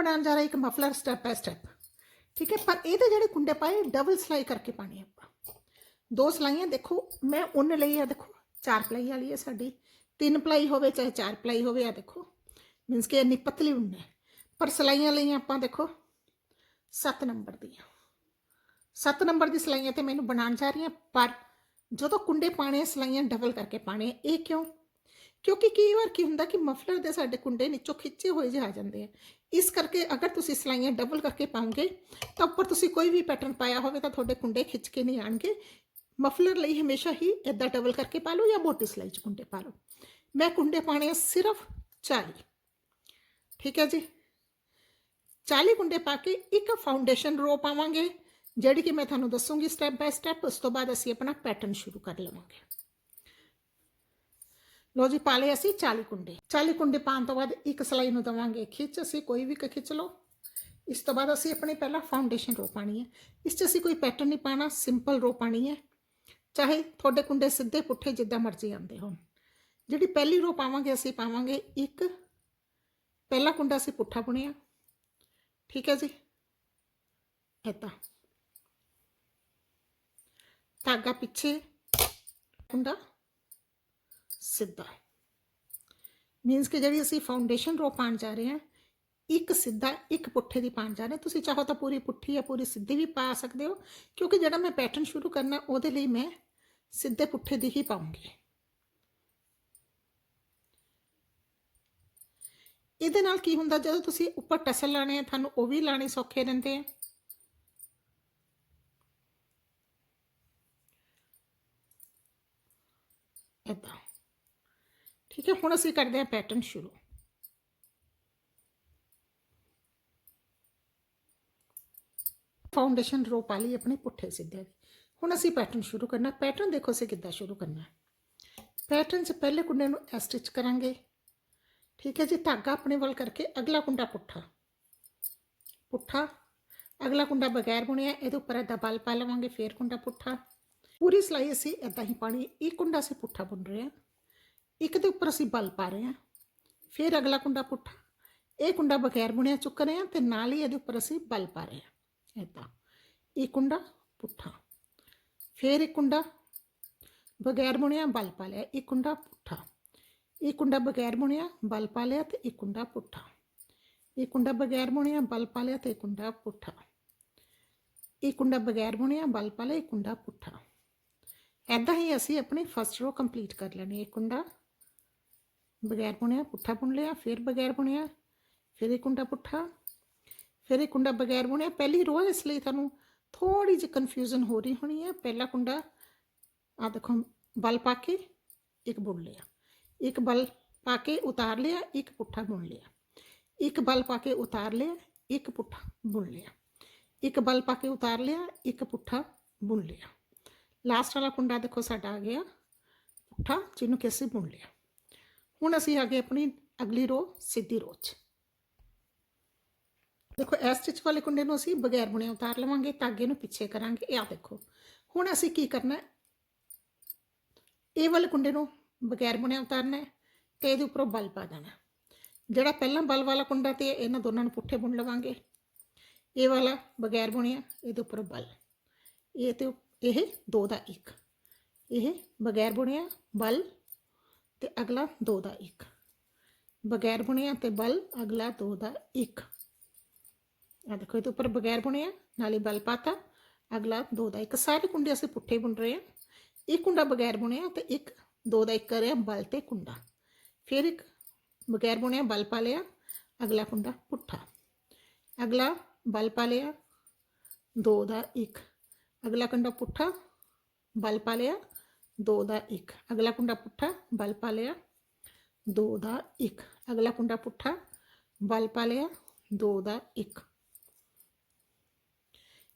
ਬਣਾਉਣ ਜਾ ਰਹੇ ਇੱਕ ਮਫਲਰ ਸਟੈਪ ਬਾय ਸਟੈਪ ਠੀਕ ਹੈ ਪਰ ਇਹਦੇ ਜਿਹੜੇ ਕੁੰਡੇ ਪਾਏ ਡਬਲ ਸਲਾਈ ਕਰਕੇ ਪਾਣੀ ਆਪਾਂ। ਦੋ ਸਲਾਈਆਂ ਦੇਖੋ ਮੈਂ ਉੱਨ ਲਈ ਆ ਦੇਖੋ ਚਾਰ ਪਲਾਈ ਵਾਲੀ ਹੈ ਸਾਡੀ। ਤਿੰਨ ਪਲਾਈ ਹੋਵੇ ਚਾਹੇ ਚਾਰ ਪਲਾਈ ਹੋਵੇ ਆ ਦੇਖੋ। ਮੀਨਸ ਕਿ ਇੰਨੀ ਪਤਲੀ ਉੱਨ ਹੈ। ਪਰ ਸਲਾਈਆਂ ਲਈ ਆਪਾਂ ਦੇਖੋ 7 ਨੰਬਰ ਦੀਆਂ। 7 ਨੰਬਰ ਦੀ ਸਲਾਈਆਂ ਤੇ ਮੈਨੂੰ ਬਣਾਉਣ ਜਾ ਰਹੀ ਹਾਂ ਪਰ ਜਦੋਂ ਕੁੰਡੇ ਪਾਣੇ ਆ, ਸਲਾਈਆਂ ਡਬਲ ਕਰਕੇ ਪਾਣੇ ਇਹ ਕਿਉਂ? ਕਿਉਂਕਿ ਕਈ ਵਾਰ ਕੀ ਹੁੰਦਾ ਕਿ ਮਫਲਰ ਦੇ ਸਾਡੇ ਕੁੰਡੇ ਨੀਚੋਂ ਖਿੱਚੇ ਹੋਏ ਜਿਹੇ ਆ ਜਾਂਦੇ ਆ। ਇਸ ਕਰਕੇ ਅਗਰ ਤੁਸੀਂ ਸਲਾਈਆਂ ਡਬਲ ਕਰਕੇ ਪਾਉਂਗੇ, ਤਾਂ ਉੱਪਰ ਤੁਸੀਂ ਕੋਈ ਵੀ ਪੈਟਰਨ ਪਾਇਆ ਹੋਵੇ ਤਾਂ ਤੁਹਾਡੇ ਕੁੰਡੇ ਖਿੱਚ ਕੇ ਨਹੀਂ ਆਣਗੇ ਮਫਲਰ ਲਈ ਹਮੇਸ਼ਾ ਹੀ ਇਦਾਂ ਡਬਲ ਕਰਕੇ ਪਾ ਲਓ ਜਾਂ ਮੋਟੀ ਸਲਾਈ 'ਚ ਕੁੰਡੇ ਪਾ ਲਓ। ਮੈਂ ਕੁੰਡੇ ਪਾਣੇ ਆ ਸਿਰਫ 40 ਠੀਕ ਹੈ ਜੀ? 40 ਕੁੰਡੇ ਪਾ ਕੇ ਇੱਕ ਫਾਊਂਡੇਸ਼ਨ ਰੋ ਪਾਵਾਂਗੇ, ਜਿਹੜੀ ਕਿ ਮੈਂ ਤੁਹਾਨੂੰ ਦੱਸੂਗੀ ਸਟੈਪ ਬਾय ਸਟੈਪ ਉਸ ਤੋਂ ਬਾਅਦ ਅਸੀਂ ਆਪਣਾ ਪੈਟਰਨ ਸ਼ੁਰੂ ਕਰ ਲਵਾਂਗੇ। ਲੋ ਜੀ, ਪਾ ਲਏ ਅਸੀਂ 40 ਕੁੰਡੇ। 40 ਕੁੰਡੇ ਪਾਉਣ ਤੋਂ ਬਾਅਦ ਇੱਕ ਸਲਾਈ ਨੂੰ ਦਵਾਂਗੇ। ਖਿੱਚ, ਅਸੀਂ ਕੋਈ ਵੀ ਕ- ਖਿੱਚ ਲਓ। ਇਸ ਤੋਂ ਬਾਅਦ ਅਸੀਂ ਆਪਣੀ ਪਹਿਲਾਂ ਫਾਊਂਡੇਸ਼ਨ ਰੋ ਪਾਣੀ ਹੈ। ਇਸ 'ਚ ਅਸੀਂ ਕੋਈ ਪੈਟਰਨ ਨਹੀਂ ਪਾਣਾ ਸਿੰਪਲ ਰੋ ਪਾਣੀ ਹੈ। ਚਾਹੇ ਤੁਹਾਡੇ ਕੁੰਡੇ ਸਿੱਧੇ ਪੁੱਠੇ ਜਿੱਦਾਂ ਮਰਜ਼ੀ ਆਉਂਦੇ ਹੋਣ। ਜਿਹੜੀ ਪਹਿਲੀ ਰੋ ਪਾਵਾਂਗੇ, ਅਸੀਂ ਪਾਵਾਂਗੇ ਇੱਕ। ਪਹਿਲਾ ਕੁੰਡਾ ਅਸੀਂ ਪੁੱਠਾ ਬੁਣਿਆ। ਠੀਕ ਹੈ ਜੀ? ਏਦਾਂ ਧਾਗਾ ਪਿੱਛੇ। ਕੁੰਡਾ। ਸਿੱਧਾ ਮੀਨਸ ਕਿ ਜਿਹੜੀ ਅਸੀਂ ਫਾਊਂਡੇਸ਼ਨ ਰੋ ਪਾਣ ਜਾ ਰਹੇ ਹਾਂ, ਇੱਕ ਸਿੱਧਾ, ਇੱਕ ਪੁੱਠੇ ਦੀ ਪਾਣ ਜਾ ਰਹੇ ਹਾਂ। ਤੁਸੀਂ ਚਾਹੋ ਤਾਂ ਪੂਰੀ ਪੁੱਠੀ ਜਾਂ ਪੂਰੀ ਸਿੱਧੀ ਵੀ ਪਾ ਸਕਦੇ ਹੋ, ਕਿਉਂਕਿ ਜਿਹੜਾ ਮੈਂ ਪੈਟਰਨ ਸ਼ੁਰੂ ਕਰਨਾ, ਉਹਦੇ ਲਈ ਮੈਂ ਸਿੱਧੇ ਪੁੱਠੇ ਦੀ ਹੀ ਪਾਉਂਗੀ। ਇਹਦੇ ਨਾਲ ਕੀ ਹੁੰਦਾ, ਜਦੋਂ ਤੁਸੀਂ ਉੱਪਰ ਟਸਲ ਲਾਣੇ ਆ, ਤੁਹਾਨੂੰ ਉਹ ਵੀ ਲਾਣੇ ਸੌਖੇ ਰਹਿੰਦੇ ਆ। ਠੀਕ ਹੁਣ ਅਸੀਂ ਕਰਦੇ ਹਾਂ ਪੈਟਰਨ ਸ਼ੁਰੂ। ਫਾਊਂਡੇਸ਼ਨ ਰੋ ਪਾ ਲਈ ਆਪਣੀ ਪੁੱਠੇ ਸਿੱਧੇ ਦੀ ਹੁਣ ਅਸੀਂ ਪੈਟਰਨ ਸ਼ੁਰੂ ਕਰਨਾ। ਪੈਟਰਨ ਦੇਖੋ ਅਸੀਂ ਕਿੱਦਾਂ ਸ਼ੁਰੂ ਕਰਨਾ। ਪੈਟਰਨ 'ਚ ਪਹਿਲੇ ਕੁੰਡੇ ਨੂੰ ਐ ਸਟਿਚ ਕਰਾਂਗੇ। ਠੀਕ ਹੈ ਜੀ, ਧਾਗਾ ਆਪਣੇ ਵੱਲ ਕਰਕੇ ਅਗਲਾ ਕੁੰਡਾ ਪੁੱਠਾ। ਪੁੱਠਾ। ਅਗਲਾ ਕੁੰਡਾ ਬਗੈਰ ਬੁਣਿਆ, ਇਹਦੇ ਉੱਪਰ ਏਦਾਂ ਬਲ ਪਾ ਲਵਾਂਗੇ, ਫੇਰ ਕੁੰਡਾ ਪੁੱਠਾ। ਪੂਰੀ ਸਲਾਈ ਅਸੀਂ ਏਦਾਂ ਹੀ ਪਾਣੀ ਇੱਕ ਕੁੰਡਾ ਅਸੀਂ ਪੁੱਠਾ ਬੁਣ ਰਹੇ ਹਾਂ। ਇੱਕ ਦੇ ਉੱਪਰ ਅਸੀਂ ਬਲ ਪਾ ਰਹੇ ਹਾਂ ਫਿਰ ਅਗਲਾ ਕੁੰਡਾ ਪੁੱਠਾ ਇਹ ਕੁੰਡਾ ਬਗੈਰ ਬੁਣਿਆ ਚੁੱਕ ਰਹੇ ਹਾਂ ਤੇ ਨਾਲ ਹੀ ਇਹਦੇ ਉੱਪਰ ਅਸੀਂ ਬਲ ਪਾ ਰਹੇ ਹਾਂ ਏਦਾਂ ਇਹ ਕੁੰਡਾ ਪੁੱਠਾ ਫਿਰ ਇੱਕ ਕੁੰਡਾ ਬਗੈਰ ਬੁਣਿਆ ਬਲ ਪਾ ਲਿਆ ਇੱਕ ਕੁੰਡਾ ਪੁੱਠਾ ਇਹ ਕੁੰਡਾ ਬਗੈਰ ਬੁਣਿਆ ਬਲ ਪਾ ਲਿਆ ਤੇ ਇੱਕ ਕੁੰਡਾ ਪੁੱਠਾ ਇਹ ਕੁੰਡਾ ਬਗੈਰ ਬੁਣਿਆ ਬਲ ਪਾ ਲਿਆ ਤੇ ਇੱਕ ਕੁੰਡਾ ਪੁੱਠਾ ਇਹ ਕੁੰਡਾ ਬਗੈਰ ਬੁਣਿਆ ਬਲ ਪਾ ਲਿਆ ਇੱਕ ਕੁੰਡਾ ਪੁੱਠਾ ਐਦਾਂ ਹੀ ਅਸੀਂ ਆਪਣੀ ਫਸਟ ਰੋ ਕੰਪਲੀਟ ਕਰ ਲੈਣੀ ਇਹ ਕੁੰਡਾ ਬਗੈਰ ਬੁਣਿਆ ਪੁੱਠਾ ਬੁਣ ਲਿਆ, ਫਿਰ ਬਗੈਰ ਬੁਣਿਆ ਫਿਰ ਇੱਕ ਕੁੰਡਾ ਪੁੱਠਾ, ਫਿਰ ਇੱਕ ਕੁੰਡਾ ਬਗੈਰ ਬੁਣਿਆ ਪਹਿਲੀ ਰੋਜ਼ ਇਸ ਲਈ ਤੁਹਾਨੂੰ ਥੋੜੀ ਜਿਹੀ ਕਨਫਿਊਜ਼ਨ ਹੋ ਰਹੀ ਹੋਣੀ ਹੈ। ਪਹਿਲਾ ਕੁੰਡਾ ਆ ਦੇਖੋ, ਬਲ ਪਾ ਕੇ ਇੱਕ ਬੁਣ ਲਿਆ। ਇੱਕ ਬਲ ਪਾ ਕੇ ਉਤਾਰ ਲਿਆ, ਇੱਕ ਪੁੱਠਾ ਬੁਣ ਲਿਆ। ਇੱਕ ਬਲ ਪਾ ਕੇ ਉਤਾਰ ਲਿਆ, ਇੱਕ ਪੁੱਠਾ ਬੁਣ ਲਿਆ। ਇੱਕ ਬਲ ਪਾ ਕੇ ਉਤਾਰ ਲਿਆ, ਇੱਕ ਪੁੱਠਾ ਬੁਣ ਲਿਆ। ਲਾਸਟ ਵਾਲਾ ਕੁੰਡਾ ਦੇਖੋ ਸਾਡਾ ਆ ਗਿਆ, ਪੁੱਠਾ, ਜਿਹਨੂੰ ਕਿ ਅਸੀਂ ਬੁਣ ਲਿਆ। ਹੁਣ ਅਸੀਂ ਆ ਗਏ ਆਪਣੀ ਅਗਲੀ ਰੋ ਸਿੱਧੀ ਰੋ 'ਚ। ਦੇਖੋ, ਇਸ ਸਟਿਚ ਵਾਲੇ ਕੁੰਡੇ ਨੂੰ ਅਸੀਂ ਬਗੈਰ ਬੁਣੇ ਉਤਾਰ ਲਵਾਂਗੇ, ਧਾਗੇ ਨੂੰ ਪਿੱਛੇ ਕਰਾਂਗੇ, ਇਹ ਆ ਦੇਖੋ। ਹੁਣ ਅਸੀਂ ਕੀ ਕਰਨਾ ਹੈ? ਇਹ ਵਾਲੇ ਕੁੰਡੇ ਨੂੰ ਬਗੈਰ ਬੁਣਿਆ ਉਤਾਰਨਾ ਹੈ ਤੇ ਇਹਦੇ ਉੱਪਰੋਂ ਬਲ ਪਾ ਦੇਣਾ ਜਿਹੜਾ ਪਹਿਲਾਂ ਬਲ ਵਾਲਾ ਕੁੰਡਾ ਤੇ ਇਹਨਾਂ ਦੋਨਾਂ ਨੂੰ ਪੁੱਠੇ ਬੁਣ ਲਵਾਂਗੇ। ਇਹ ਵਾਲਾ ਬਗੈਰ ਬੁਣਿਆ, ਇਹਦੇ ਉੱਪਰ ਬਲ। ਇਹ ਤੇ ਇਹ ਦੋ ਦਾ ਇੱਕ। ਇਹ ਬਗੈਰ ਬੁਣਿਆ, ਬਲ ਤੇ ਅਗਲਾ ਦੋ ਦਾ ਇੱਕ ਬਗੈਰ ਬੁਣਿਆ ਤੇ ਬਲ ਅਗਲਾ ਦੋ ਦਾ ਇੱਕ ਆ ਦੇਖੋ ਇਹਦੇ ਉੱਪਰ ਬਗੈਰ ਬੁਣਿਆ ਨਾਲੇ ਬਲ ਪਾਤਾ ਅਗਲਾ ਦੋ ਦਾ ਇੱਕ ਸਾਰੇ ਕੁੰਡੇ ਅਸੀਂ ਪੁੱਠੇ ਬੁਣ ਰਹੇ ਹਾਂ ਇੱਕ ਕੁੰਡਾ ਬਗੈਰ ਬੁਣਿਆ ਤੇ ਇੱਕ ਦੋ ਦਾ ਇੱਕ ਕਰਿਆ ਬਲ ਤੇ ਕੁੰਡਾ ਫਿਰ ਇੱਕ ਬਗੈਰ ਬੁਣਿਆ ਬਲ ਪਾ ਲਿਆ ਅਗਲਾ ਕੁੰਡਾ ਪੁੱਠਾ ਅਗਲਾ ਬਲ ਪਾ ਲਿਆ ਦੋ ਦਾ ਇੱਕ ਅਗਲਾ ਕੁੰਡਾ ਪੁੱਠਾ ਬਲ ਪਾ ਲਿਆ ਦੋ ਦਾ ਇੱਕ ਅਗਲਾ ਕੁੰਡਾ ਪੁੱਠਾ ਬਲ ਪਾ ਲਿਆ ਦੋ ਦਾ ਇੱਕ ਅਗਲਾ ਕੁੰਡਾ ਪੁੱਠਾ ਬਲ ਪਾ ਲਿਆ ਦੋ ਦਾ ਇੱਕ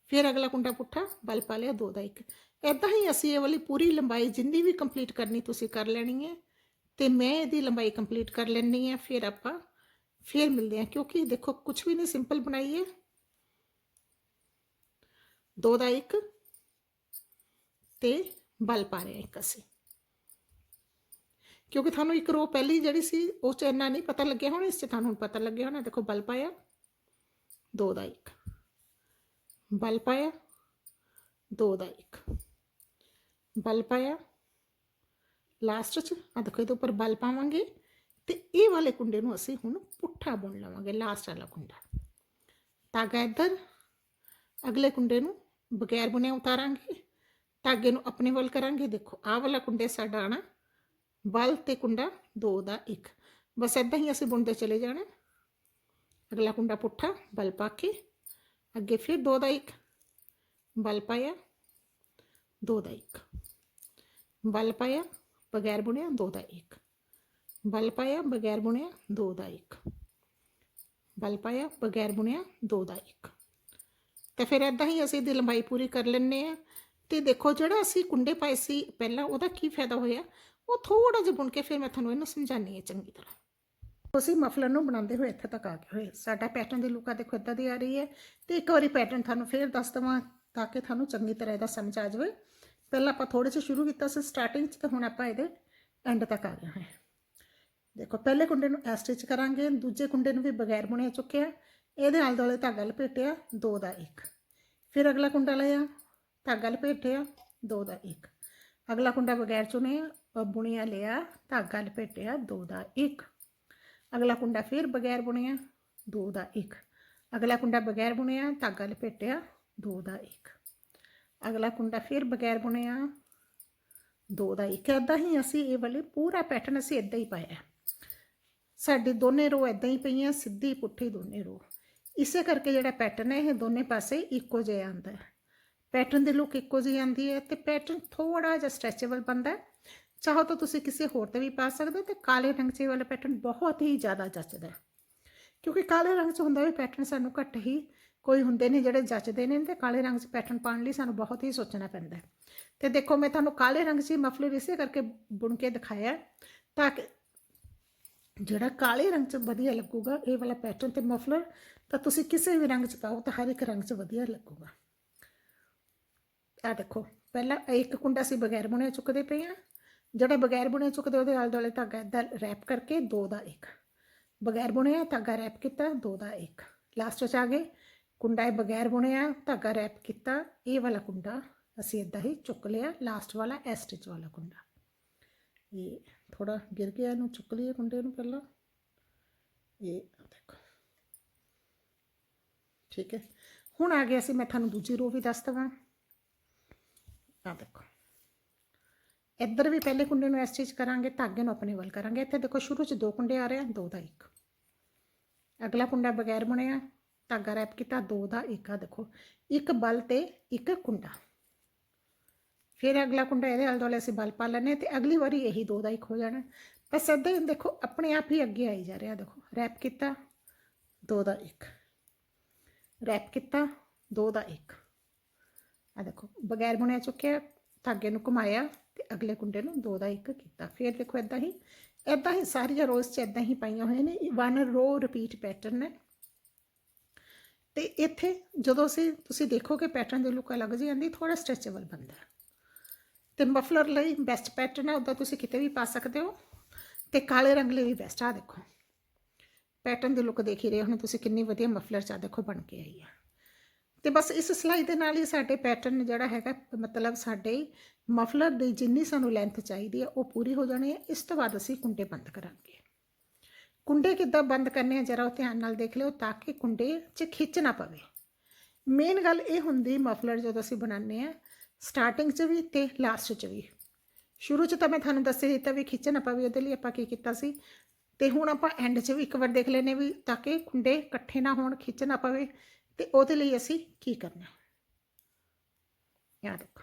ਫਿਰ ਅਗਲਾ ਕੁੰਡਾ ਪੁੱਠਾ ਬਲ ਪਾ ਲਿਆ ਦੋ ਦਾ ਇੱਕ ਇਦਾਂ ਹੀ ਅਸੀਂ ਇਹ ਵਾਲੀ ਪੂਰੀ ਲੰਬਾਈ ਜਿੰਨੀ ਵੀ ਕੰਪਲੀਟ ਕਰਨੀ ਤੁਸੀਂ ਕਰ ਲੈਣੀ ਹੈ ਤੇ ਮੈਂ ਇਹਦੀ ਲੰਬਾਈ ਕੰਪਲੀਟ ਕਰ ਲੈਣੀ ਹੈ ਫਿਰ ਆਪਾਂ ਫਿਰ ਮਿਲਦੇ ਹਾਂ ਕਿਉਂਕਿ ਦੇਖੋ ਕੁਝ ਵੀ ਨਹੀਂ ਸਿੰਪਲ ਬਣਾਈ ਹੈ ਦੋ ਦਾ ਇੱਕ ਤੇ ਬਲ ਪਾ ਰਹੇ ਹਾਂ ਇੱਕ ਅਸੀਂ। ਕਿਉਂਕਿ ਤੁਹਾਨੂੰ ਇੱਕ ਰੋ ਪਹਿਲੀ ਜਿਹੜੀ ਸੀ, ਉਸ ਚ ਇੰਨਾ ਨਹੀਂ ਪਤਾ ਲੱਗਿਆ ਹੋਣਾ, ਇਸ ਚ ਤੁਹਾਨੂੰ ਪਤਾ ਲੱਗਿਆ ਹੋਣਾ, ਦੇਖੋ ਬਲ ਪਾਇਆ 2 ਦਾ 1 ਬਲ ਪਾਇਆ 2 ਦਾ 1 ਬਲ ਪਾਇਆ ਲਾਸਟ ਚ ਆ ਦੇਖੋ ਇਹਦੇ ਉੱਪਰ ਬਲ ਪਾਵਾਂਗੇ ਤੇ ਇਹ ਵਾਲੇ ਕੁੰਡੇ ਨੂੰ ਅਸੀਂ ਹੁਣ ਪੁੱਠਾ ਬੁਣ ਲਵਾਂਗੇ ਲਾਸਟ ਵਾਲਾ ਕੁੰਡਾ। ਧਾਗਾ ਇੱਧਰ ਅਗਲੇ ਕੁੰਡੇ ਨੂੰ ਬਗੈਰ ਬੁਣਿਆ ਉਤਾਰਾਂਗੇ ਧਾਗੇ ਨੂੰ ਆਪਣੇ ਵੱਲ ਕਰਾਂਗੇ। ਦੇਖੋ, ਆਹ ਵਾਲਾ ਕੁੰਡੇ ਸਾਡਾ ਆਣਾ ਬਲ ਤੇ ਕੁੰਡਾ 2 ਦਾ 1 ਬਸ ਇਦਾਂ ਹੀ ਅਸੀਂ ਬੁਣਦੇ ਚਲੇ ਜਾਣਾ। ਅਗਲਾ ਕੁੰਡਾ ਪੁੱਠਾ ਬਲ ਪਾ ਕੇ, ਅੱਗੇ ਫਿਰ 2 ਦਾ 1 ਬਲ ਪਾਇਆ 2 ਦਾ 1 ਬਲ ਪਾਇਆ, ਬਗੈਰ ਬੁਣਿਆ 2 ਦਾ 1 ਬਲ ਪਾਇਆ, ਬਗੈਰ ਬੁਣਿਆ 2 ਦਾ 1 ਬਲ ਪਾਇਆ, ਬਗੈਰ ਬੁਣਿਆ 2 ਦਾ 1 ਤੇ ਫਿਰ ਇਦਾਂ ਹੀ ਅਸੀਂ ਦੀ ਲੰਬਾਈ ਪੂਰੀ ਕਰ ਲੈਣੇ ਆ ਤੇ ਦੇਖੋ ਜਿਹੜਾ ਅਸੀਂ ਕੁੰਡੇ ਪਾਏ ਸੀ ਪਹਿਲਾਂ, ਉਹਦਾ ਕੀ ਫਾਇਦਾ ਹੋਇਆ? ਉਹ ਥੋੜਾ ਜਿਹਾ ਬੁਣ ਕੇ ਫਿਰ ਮੈਂ ਤੁਹਾਨੂੰ ਇਹਨੂੰ ਸਮਝਾਣੀ ਹੈ ਚੰਗੀ ਤਰ੍ਹਾਂ। ਅਸੀਂ ਮਫਲਰ ਨੂੰ ਬਣਾਉਂਦੇ ਹੋਏ ਇੱਥੇ ਤੱਕ ਆ ਗਏ ਹੋਏ। ਸਾਡਾ ਪੈਟਰਨ ਦੀ ਲੁੱਕ ਦੇਖੋ ਇੱਦਾਂ ਦੀ ਆ ਰਹੀ ਹੈ। ਤੇ ਇੱਕ ਵਾਰੀ ਪੈਟਰਨ ਤੁਹਾਨੂੰ ਫੇਰ ਦੱਸ ਦਵਾਂ ਤਾਂ ਕਿ ਤੁਹਾਨੂੰ ਚੰਗੀ ਤਰ੍ਹਾਂ ਇਹਦਾ ਸਮਝ ਆ ਜਾਵੇ। ਪਹਿਲਾਂ ਆਪਾਂ ਥੋੜੇ ਜਿਹਾ ਸ਼ੁਰੂ ਕੀਤਾ ਸੀ ਸਟਾਰਟਿੰਗ 'ਚ ਤੇ ਹੁਣ ਆਪਾਂ ਇਹਦੇ ਐਂਡ ਤੱਕ ਆ ਗਏ ਹੋਏ। ਦੇਖੋ ਪਹਿਲੇ ਕੁੰਡੇ ਨੂੰ ਐ ਸਟਿਚ ਕਰਾਂਗੇ, ਦੂਜੇ ਕੁੰਡੇ ਨੂੰ ਵੀ ਬਗੈਰ ਬੁਣਿਆ ਚੁੱਕਿਆ। ਇਹਦੇ ਆਲੇ ਦੁਆਲੇ ਧਾਗਾ ਲਪੇਟਿਆ 2 ਦਾ 1 ਫਿਰ ਅਗਲਾ ਕੁੰਡਾ ਲਿਆ। ਧਾਗਾ ਲਪੇਟਿਆ ਦੋ ਦਾ ਇੱਕ। ਅਗਲਾ ਕੁੰਡਾ ਬਗੈਰ ਚੁਣਿਆ ਬੁਣਿਆ ਲਿਆ ਧਾਗਾ ਲਪੇਟਿਆ ਦੋ ਦਾ ਇੱਕ। ਅਗਲਾ ਕੁੰਡਾ ਫਿਰ ਬਗੈਰ ਬੁਣਿਆ, ਦੋ ਦਾ ਇੱਕ। ਅਗਲਾ ਕੁੰਡਾ ਬਗੈਰ ਬੁਣਿਆ ਧਾਗਾ ਲਪੇਟਿਆ ਦੋ ਦਾ ਇੱਕ। ਅਗਲਾ ਕੁੰਡਾ ਫਿਰ ਬਗੈਰ ਬੁਣਿਆ, ਦੋ ਦਾ ਇੱਕ। ਇਦਾਂ ਹੀ ਅਸੀਂ ਇਹ ਵਾਲੇ ਪੂਰਾ ਪੈਟਰਨ ਅਸੀਂ ਇਦਾਂ ਹੀ ਪਾਇਆ। ਸਾਡੀ ਦੋਨੇ ਰੋ ਇਦਾਂ ਹੀ ਪਈਆਂ, ਸਿੱਧੀ ਪੁੱਠੀ ਦੋਨੇ ਰੋ ਇਸੇ ਕਰਕੇ ਜਿਹੜਾ ਪੈਟਰਨ ਹੈ, ਇਹ ਦੋਨੇ ਪਾਸੇ ਇੱਕੋ ਜਿਹਾ ਆਉਂਦਾ ਹੈ। ਪੈਟਰਨ ਦੀ ਲੁੱਕ ਇੱਕੋ ਜਿਹੀ ਆਉਂਦੀ ਹੈ ਤੇ ਪੈਟਰਨ ਥੋੜਾ ਜਿਹਾ ਸਟ੍ਰੈਚੇਬਲ ਬਣਦਾ ਹੈ। ਚਾਹੋ ਤਾਂ ਤੁਸੀਂ ਕਿਸੇ ਹੋਰ ਤੇ ਵੀ ਪਾ ਸਕਦੇ ਹੋ ਤੇ ਕਾਲੇ ਰੰਗ 'ਚ ਇਹ ਵਾਲਾ ਪੈਟਰਨ ਬਹੁਤ ਹੀ ਜ਼ਿਆਦਾ ਜੱਚਦਾ ਹੈ। ਕਿਉਂਕਿ ਕਾਲੇ ਰੰਗ 'ਚ ਹੁੰਦਾ ਵੀ ਪੈਟਰਨ ਸਾਨੂੰ ਘੱਟ ਹੀ ਕੋਈ ਹੁੰਦੇ ਨੇ ਜਿਹੜੇ ਜੱਚਦੇ ਨੇ ਤੇ ਕਾਲੇ ਰੰਗ 'ਚ ਪੈਟਰਨ ਪਾਉਣ ਲਈ ਸਾਨੂੰ ਬਹੁਤ ਹੀ ਸੋਚਣਾ ਪੈਂਦਾ ਹੈ। ਤੇ ਦੇਖੋ ਮੈਂ ਤੁਹਾਨੂੰ ਕਾਲੇ ਰੰਗ 'ਚ ਹੀ ਮਫਲਰ ਇਸੇ ਕਰਕੇ ਬੁਣ ਕੇ ਦਿਖਾਇਆ ਤਾਂ ਕਿ ਜਿਹੜਾ ਕਾਲੇ ਰੰਗ 'ਚ ਵਧੀਆ ਲੱਗੂਗਾ ਇਹ ਵਾਲਾ ਪੈਟਰਨ ਤੇ ਮਫਲਰ ਤਾਂ ਤੁਸੀਂ ਕਿਸੇ ਵੀ ਰੰਗ 'ਚ ਪਾਓ ਤਾਂ ਹਰ ਇੱਕ ਰੰਗ 'ਚ ਵਧੀਆ ਲੱਗੂਗਾ। ਆ ਦੇਖੋ, ਪਹਿਲਾਂ ਇੱਕ ਕੁੰਡਾ ਸੀ ਬਗੈਰ ਬੁਣਿਆ ਚੁੱਕਦੇ ਪਏ ਆ ਜਿਹੜਾ ਬਗੈਰ ਬੁਣਿਆ ਚੁੱਕਦੇ, ਉਹਦੇ ਆਲੇ ਦੁਆਲੇ ਧਾਗਾ ਇਦਾਂ ਰੈਪ ਕਰਕੇ ਦੋ ਦਾ ਇੱਕ। ਬਗੈਰ ਬੁਣਿਆ, ਧਾਗਾ ਰੈਪ ਕੀਤਾ, ਦੋ ਦਾ ਇੱਕ। ਲਾਸਟ 'ਚ ਆ ਗਏ। ਕੁੰਡਾ ਇਹ ਬਗੈਰ ਬੁਣਿਆ, ਧਾਗਾ ਰੈਪ ਕੀਤਾ। ਇਹ ਵਾਲਾ ਕੁੰਡਾ ਅਸੀਂ ਇਦਾਂ ਹੀ ਚੁੱਕ ਲਿਆ ਲਾਸਟ ਵਾਲਾ ਐ ਸਟਿਚ ਵਾਲਾ ਕੁੰਡਾ। ਇਹ ਥੋੜਾ ਗਿਰ ਗਿਆ, ਇਹਨੂੰ ਚੁੱਕ ਲਈਏ ਕੁੰਡੇ ਨੂੰ ਪਹਿਲਾਂ। ਇਹ ਦੇਖੋ। ਠੀਕ ਹੈ। ਹੁਣ ਆ ਗਿਆ ਸੀ ਮੈਂ ਤੁਹਾਨੂੰ ਦੂਜੀ ਰੋ ਵੀ ਦੱਸ ਦਵਾਂ। ਆ ਦੇਖੋ। ਇੱਧਰ ਵੀ ਪਹਿਲੇ ਕੁੰਡੇ ਨੂੰ ਇਸ ਚੀਜ਼ ਕਰਾਂਗੇ ਧਾਗੇ ਨੂੰ ਆਪਣੇ ਵੱਲ ਕਰਾਂਗੇ। ਇੱਥੇ ਦੇਖੋ, ਸ਼ੁਰੂ 'ਚ ਦੋ ਕੁੰਡੇ ਆ ਰਹੇ ਆ, ਦੋ ਦਾ ਇੱਕ। ਅਗਲਾ ਕੁੰਡਾ ਬਗੈਰ ਬੁਣਿਆ, ਧਾਗਾ ਰੈਪ ਕੀਤਾ, ਦੋ ਦਾ ਇੱਕ। ਆ ਦੇਖੋ, ਇੱਕ ਬਲ ਤੇ ਇੱਕ ਕੁੰਡਾ। ਫਿਰ ਅਗਲਾ ਕੁੰਡਾ ਇਹਦੇ ਆਲੇ ਦੁਆਲੇ ਅਸੀਂ ਬਲ ਪਾ ਲੈਣੇ ਤੇ ਅਗਲੀ ਵਾਰੀ ਇਹੀ ਦੋ ਦਾ ਇੱਕ ਹੋ ਜਾਣਾ। ਬਸ ਏਦਾਂ ਹੀ ਦੇਖੋ, ਆਪਣੇ ਆਪ ਹੀ ਅੱਗੇ ਆਈ ਜਾ ਰਿਹਾ। ਦੇਖੋ, ਰੈਪ ਕੀਤਾ, ਦੋ ਦਾ ਇੱਕ। ਰੈਪ ਕੀਤਾ, ਦੋ ਦਾ ਇੱਕ। ਆ ਦੇਖੋ, ਬਗੈਰ ਬੁਣਿਆ ਚੁੱਕਿਆ ਧਾਗੇ ਨੂੰ ਘੁਮਾਇਆ ਤੇ ਅਗਲੇ ਕੁੰਡੇ ਨੂੰ ਦੋ ਦਾ ਇੱਕ ਕੀਤਾ। ਫਿਰ ਦੇਖੋ ਇਦਾਂ ਹੀ ਇਦਾਂ ਹੀ ਸਾਰੀਆਂ ਰੋਜ਼ ਚ ਇਦਾਂ ਹੀ ਪਾਈਆਂ ਹੋਈਆਂ ਨੇ ਵਨ ਰੋ ਰਿਪੀਟ ਪੈਟਰਨ ਹੈ ਤੇ ਇੱਥੇ ਜਦੋਂ ਅਸੀਂ, ਤੁਸੀਂ ਦੇਖੋਗੇ ਪੈਟਰਨ ਦੀ ਲੁੱਕ ਅਲੱਗ ਜਿਹੀ ਆਉਂਦੀ ਥੋੜਾ ਸਟ੍ਰੈਚੇਬਲ ਬਣਦਾ। ਹੈ ਤੇ ਮਫਲਰ ਲਈ ਬੈਸਟ ਪੈਟਰਨ ਹੈ ਉਹਦਾ ਤੁਸੀਂ ਕਿਤੇ ਵੀ ਪਾ ਸਕਦੇ ਹੋ। ਤੇ ਕਾਲੇ ਰੰਗ ਲਈ ਵੀ ਬੈਸਟ ਆ ਦੇਖੋ। ਪੈਟਰਨ ਦੀ ਲੁੱਕ ਦੇਖ ਹੀ ਰਹੇ ਹੋ ਤੁਸੀਂ ਕਿੰਨੀ ਵਧੀਆ ਮਫਲਰ ਚ ਆ ਦੇਖੋ ਬਣ ਕੇ ਆਈ ਹੈ ਤੇ ਬਸ ਇਸ ਸਿਲਾਈ ਦੇ ਨਾਲ ਹੀ ਸਾਡੇ ਪੈਟਰਨ ਜਿਹੜਾ ਹੈਗਾ, ਮਤਲਬ ਸਾਡੇ ਮਫਲਰ ਦੀ ਜਿੰਨੀ ਸਾਨੂੰ ਲੈਂਥ ਚਾਹੀਦੀ ਹੈ, ਉਹ ਪੂਰੀ ਹੋ ਜਾਣੀ ਹੈ। ਇਸ ਤੋਂ ਬਾਅਦ ਅਸੀਂ ਕੁੰਡੇ ਬੰਦ ਕਰਾਂਗੇ। ਕੁੰਡੇ ਕਿੱਦਾਂ ਬੰਦ ਕਰਨੇ ਆ, ਜਰਾ ਉਹ ਧਿਆਨ ਨਾਲ ਦੇਖ ਲਿਓ ਤਾਂ ਕਿ ਕੁੰਡੇ 'ਚ ਖਿੱਚ ਨਾ ਪਵੇ। ਮੇਨ ਗੱਲ ਇਹ ਹੁੰਦੀ ਮਫਲਰ ਜਦੋਂ ਅਸੀਂ ਬਣਾਉਂਦੇ ਆ ਸਟਾਰਟਿੰਗ 'ਚ ਵੀ ਤੇ ਲਾਸਟ 'ਚ ਵੀ। ਸ਼ੁਰੂ 'ਚ ਤਾਂ ਮੈਂ ਤੁਹਾਨੂੰ ਦੱਸਿਆ ਦਿੱਤਾ ਵੀ ਖਿੱਚ ਨਾ ਪਵੇ, ਉਹਦੇ ਲਈ ਆਪਾਂ ਕੀ ਕੀਤਾ ਸੀ? ਤੇ ਹੁਣ ਆਪਾਂ ਐਂਡ 'ਚ ਵੀ ਇੱਕ ਵਾਰ ਦੇਖ ਲੈਨੇ ਵੀ ਤਾਂ ਕਿ ਕੁੰਡੇ ਇਕੱਠੇ ਨਾ ਹੋਣ, ਖਿੱਚ ਨਾ ਪਵੇ। ਤੇ ਉਹਦੇ ਲਈ ਅਸੀਂ ਕੀ ਕਰਨਾ? ਯਾਦ ਰੱਖੋ।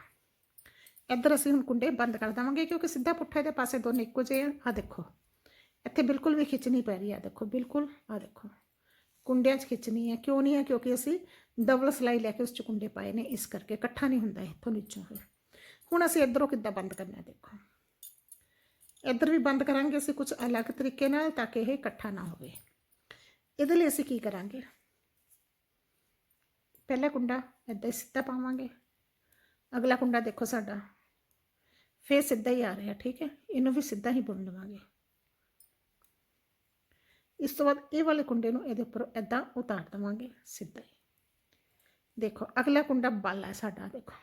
ਇੱਧਰ ਅਸੀਂ ਹੁਣ ਕੁੰਡੇ ਬੰਦ ਕਰ ਦੇਵਾਂਗੇ ਕਿਉਂਕਿ ਸਿੱਧਾ ਪੁੱਠਾ ਦੇ ਪਾਸੇ ਦੋਨੇ ਇੱਕੋ ਜਿਹੇ ਆ। ਆਹ ਦੇਖੋ। ਇੱਥੇ ਬਿਲਕੁਲ ਵੀ ਖਿੱਚ ਨਹੀਂ ਪੈ ਰਹੀ। ਆ ਦੇਖੋ, ਬਿਲਕੁਲ ਆ ਦੇਖੋ। ਕੁੰਡਿਆਂ 'ਚ ਖਿੱਚਣੀ ਹੈ ਕਿਉਂ ਨਹੀਂ ਹੈ ਕਿਉਂਕਿ ਅਸੀਂ ਡਬਲ ਸਲਾਈ ਲੈ ਕੇ ਉਸ 'ਚ ਕੁੰਡੇ ਪਾਏ ਨੇ। ਇਸ ਕਰਕੇ ਇਕੱਠਾ ਨਹੀਂ ਹੁੰਦਾ, ਇੱਥੋਂ ਨੀਚੋਂ ਫਿਰ ਹੁਣ ਅਸੀਂ ਇੱਧਰੋਂ ਕਿੱਦਾਂ ਬੰਦ ਕਰਨਾ ਹੈ ਦੇਖੋ। ਇੱਧਰ ਵੀ ਬੰਦ ਕਰਾਂਗੇ ਅਸੀਂ ਕੁਝ ਅਲੱਗ ਤਰੀਕੇ ਨਾਲ ਤਾਂ ਕਿ ਇਹ ਇਕੱਠਾ ਨਾ ਹੋਵੇ। ਇਹਦੇ ਲਈ ਅਸੀਂ ਕੀ ਕਰਾਂਗੇ? ਪਹਿਲਾ ਕੁੰਡਾ ਇੱਦਾਂ ਹੀ ਸਿੱਧਾ ਪਾਵਾਂਗੇ। ਅਗਲਾ ਕੁੰਡਾ ਦੇਖੋ ਸਾਡਾ। ਫੇਰ ਸਿੱਧਾ ਹੀ ਆ ਰਿਹਾ, ਠੀਕ ਹੈ? ਇਹਨੂੰ ਵੀ ਸਿੱਧਾ ਹੀ ਬੁਣ ਲਵਾਂਗੇ। ਇਸ ਤੋਂ ਬਾਅਦ ਇਹ ਵਾਲੇ ਕੁੰਡੇ ਨੂੰ ਇਹਦੇ ਉੱਪਰ ਐਦਾਂ ਉਤਾਰ ਦੇਵਾਂਗੇ, ਸਿੱਧਾ ਹੀ। ਦੇਖੋ, ਅਗਲਾ ਕੁੰਡਾ ਬਲ ਹੈ ਸਾਡਾ, ਦੇਖੋ।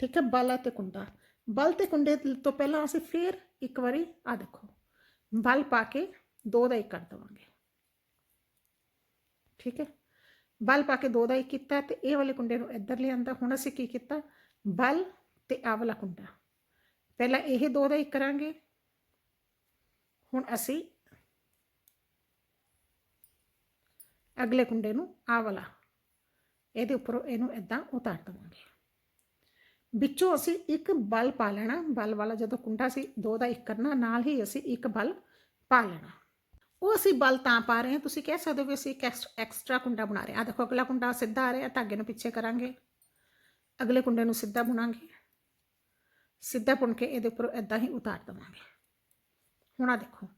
ਠੀਕ ਹੈ? ਬਲ ਹੈ ਤੇ ਕੁੰਡਾ। ਬਲ ਤੇ ਕੁੰਡੇ ਤੋਂ ਪਹਿਲਾਂ ਅਸੀਂ ਫੇਰ ਇੱਕ ਵਾਰੀ ਆ ਦੇਖੋ, ਬਲ ਪਾ ਕੇ ਦੋ ਦਾ ਇੱਕ ਕਰ ਦੇਵਾਂਗੇ। ਠੀਕ ਹੈ? ਬਲ ਪਾ ਕੇ ਦੋ ਦਾ ਇੱਕ ਕੀਤਾ ਤੇ ਇਹ ਵਾਲੇ ਕੁੰਡੇ ਨੂੰ ਇੱਧਰ ਲਿਆਂਦਾ। ਹੁਣ ਅਸੀਂ ਕੀ ਕੀਤਾ? ਬਲ ਤੇ ਆਹ ਵਾਲਾ ਕੁੰਡਾ। ਪਹਿਲਾਂ ਇਹ ਦੋ ਦਾ ਇੱਕ ਕਰਾਂਗੇ। ਹੁਣ ਅਸੀਂ ਅਗਲੇ ਕੁੰਡੇ ਨੂੰ ਆਹ ਵਾਲਾ। ਇਹਦੇ ਉੱਪਰੋਂ ਇਹਨੂੰ ਇਦਾਂ ਉਤਾਰ ਦਵਾਂਗੇ। ਵਿੱਚੋਂ ਅਸੀਂ ਇੱਕ ਬਲ ਪਾ ਲੈਣਾ। ਬਲ ਵਾਲਾ ਜਦੋਂ ਕੁੰਡਾ ਸੀ, ਦੋ ਦਾ ਇੱਕ ਕਰਨਾ। ਨਾਲ ਹੀ ਅਸੀਂ ਇੱਕ ਬਲ ਪਾ ਲੈਣਾ। ਉਹ ਅਸੀਂ ਬਲ ਤਾਂ ਪਾ ਰਹੇ ਹਾਂ, ਤੁਸੀਂ ਕਹਿ ਸਕਦੇ ਹੋ ਵੀ ਅਸੀਂ ਇੱਕ ਐਕਸਟਰਾ ਕੁੰਡਾ ਬਣਾ ਰਹੇ ਹਾਂ। ਆਹ ਦੇਖੋ, ਅਗਲਾ ਕੁੰਡਾ ਸਿੱਧਾ ਆ ਰਿਹਾ, ਧਾਗੇ ਨੂੰ ਪਿੱਛੇ ਕਰਾਂਗੇ। ਅਗਲੇ ਕੁੰਡੇ ਨੂੰ ਸਿੱਧਾ ਬੁਣਾਂਗੇ। ਸਿੱਧਾ ਬੁਣ ਕੇ ਇਹਦੇ ਉੱਪਰ ਇਦਾਂ ਹੀ ਉਤਾਰ ਦਵਾਂਗੇ। ਹੁਣ ਆ ਦੇਖੋ,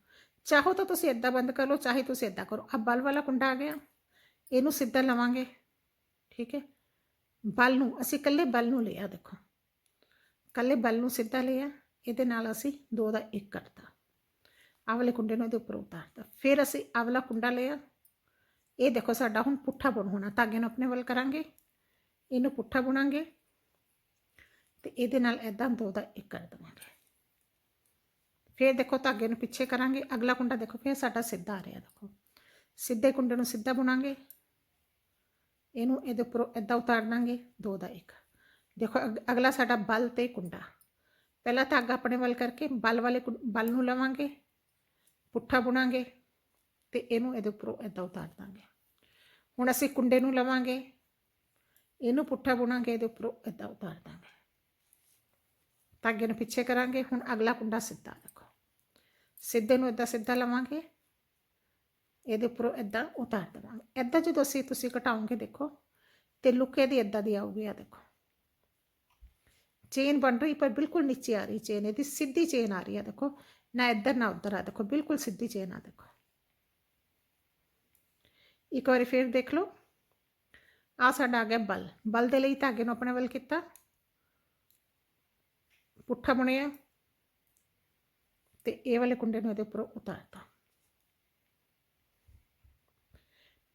ਚਾਹੋ ਤਾਂ ਤੁਸੀਂ ਇਦਾਂ ਬੰਦ ਕਰ ਲਓ, ਚਾਹੇ ਤੁਸੀਂ ਇਦਾਂ ਕਰੋ। ਆ ਬਲ ਵਾਲਾ ਕੁੰਡਾ ਆ ਗਿਆ, ਇਹਨੂੰ ਸਿੱਧਾ ਲਵਾਂਗੇ, ਠੀਕ ਹੈ? ਬਲ ਨੂੰ, ਅਸੀਂ ਇਕੱਲੇ ਬਲ ਨੂੰ ਲਿਆ, ਦੇਖੋ। ਇਕੱਲੇ ਬਲ ਨੂੰ ਸਿੱਧਾ ਲਿਆ, ਇਹਦੇ ਨਾਲ ਅਸੀਂ ਦੋ ਦਾ ਇੱਕ ਕਰਤਾ। ਆਹ ਵਾਲੇ ਕੁੰਡੇ ਨੂੰ ਇਹਦੇ ਉੱਪਰ ਉਤਾਰਤਾ। ਫਿਰ ਅਸੀਂ ਆਹ ਵਾਲਾ ਕੁੰਡਾ ਲਿਆ। ਇਹ ਦੇਖੋ ਸਾਡਾ ਹੁਣ ਪੁੱਠਾ ਬੁਣ ਹੋਣਾ। ਧਾਗੇ ਨੂੰ ਆਪਣੇ ਵੱਲ ਕਰਾਂਗੇ। ਇਹਨੂੰ ਪੁੱਠਾ ਬੁਣਾਂਗੇ। ਤੇ ਇਹਦੇ ਨਾਲ ਇਦਾਂ ਦੋ ਦਾ ਇੱਕ ਕਰ ਦਵਾਂਗੇ। ਫਿਰ ਦੇਖੋ ਧਾਗੇ ਨੂੰ ਪਿੱਛੇ ਕਰਾਂਗੇ। ਅਗਲਾ ਕੁੰਡਾ ਦੇਖੋ ਫਿਰ ਸਾਡਾ ਸਿੱਧਾ ਆ ਰਿਹਾ, ਦੇਖੋ। ਸਿੱਧੇ ਕੁੰਡੇ ਨੂੰ ਸਿੱਧਾ ਬੁਣਾਂਗੇ। ਇਹਨੂੰ ਇਹਦੇ ਉੱਪਰੋਂ ਇਦਾਂ ਉਤਾਰ ਦਾਂਗੇ ਦੋ ਦਾ ਇੱਕ। ਦੇਖੋ ਅਗ- ਅਗਲਾ ਸਾਡਾ ਬਲ ਤੇ ਕੁੰਡਾ। ਪਹਿਲਾ ਧਾਗਾ ਆਪਣੇ ਵੱਲ ਕਰਕੇ ਬਲ ਵਾਲੇ ਕੁੰ- ਬਲ ਨੂੰ ਲਵਾਂਗੇ। ਪੁੱਠਾ ਬੁਣਾਂਗੇ ਤੇ ਇਹਨੂੰ ਇਹਦੇ ਉੱਪਰੋਂ ਇਦਾਂ ਉਤਾਰ ਦਾਂਗੇ। ਹੁਣ ਅਸੀਂ ਕੁੰਡੇ ਨੂੰ ਲਵਾਂਗੇ, ਇਹਨੂੰ ਪੁੱਠਾ ਬੁਣਾਂਗੇ, ਇਹਦੇ ਉੱਪਰੋਂ ਇਦਾਂ ਉਤਾਰ ਦਾਂਗੇ। ਧਾਗੇ ਨੂੰ ਪਿੱਛੇ ਕਰਾਂਗੇ, ਹੁਣ ਅਗਲਾ ਕੁੰਡਾ ਸਿੱਧਾ ਦੇਖੋ। ਸਿੱਧੇ ਨੂੰ ਇਦਾਂ ਸਿੱਧਾ ਲਵਾਂਗੇ, ਇਹਦੇ ਉੱਪਰੋਂ ਇਦਾਂ ਉਤਾਰ ਦੇਵਾਂਗੇ। ਇਦਾਂ ਜਦੋਂ ਅਸੀਂ ਤੁਸੀਂ ਘਟਾਓਗੇ ਦੇਖੋ, ਤੇ ਲੁੱਕ ਇਹਦੀ ਇਦਾਂ ਦੀ ਆਊਗੀ ਆ ਦੇਖੋ। ਚੇਨ ਬਣ ਰਹੀ, ਪਰ ਬਿਲਕੁਲ ਨੀਚੇ ਆ ਰਹੀ ਚੇਨ, ਇਹਦੀ ਸਿੱਧੀ ਚੇਨ ਆ ਰਹੀ ਹੈ ਦੇਖੋ। ਨਾ ਇੱਧਰ, ਨਾ ਉੱਧਰ ਆ ਦੇਖੋ, ਬਿਲਕੁਲ ਸਿੱਧੀ ਚੇਨ ਆ ਦੇਖੋ। ਇੱਕ ਵਾਰੀ ਫੇਰ ਦੇਖ ਲਓ। ਆ ਸਾਡਾ ਆ ਗਿਆ ਬਲ। ਬਲ ਦੇ ਲਈ ਧਾਗੇ ਨੂੰ ਆਪਣੇ ਵੱਲ ਕੀਤਾ। ਪੁੱਠਾ ਬੁਣਿਆ। ਤੇ ਇਹ ਵਾਲੇ ਕੁੰਡੇ ਨੂੰ ਇਹਦੇ ਉੱਪਰ ਉਤਾਰਤਾ।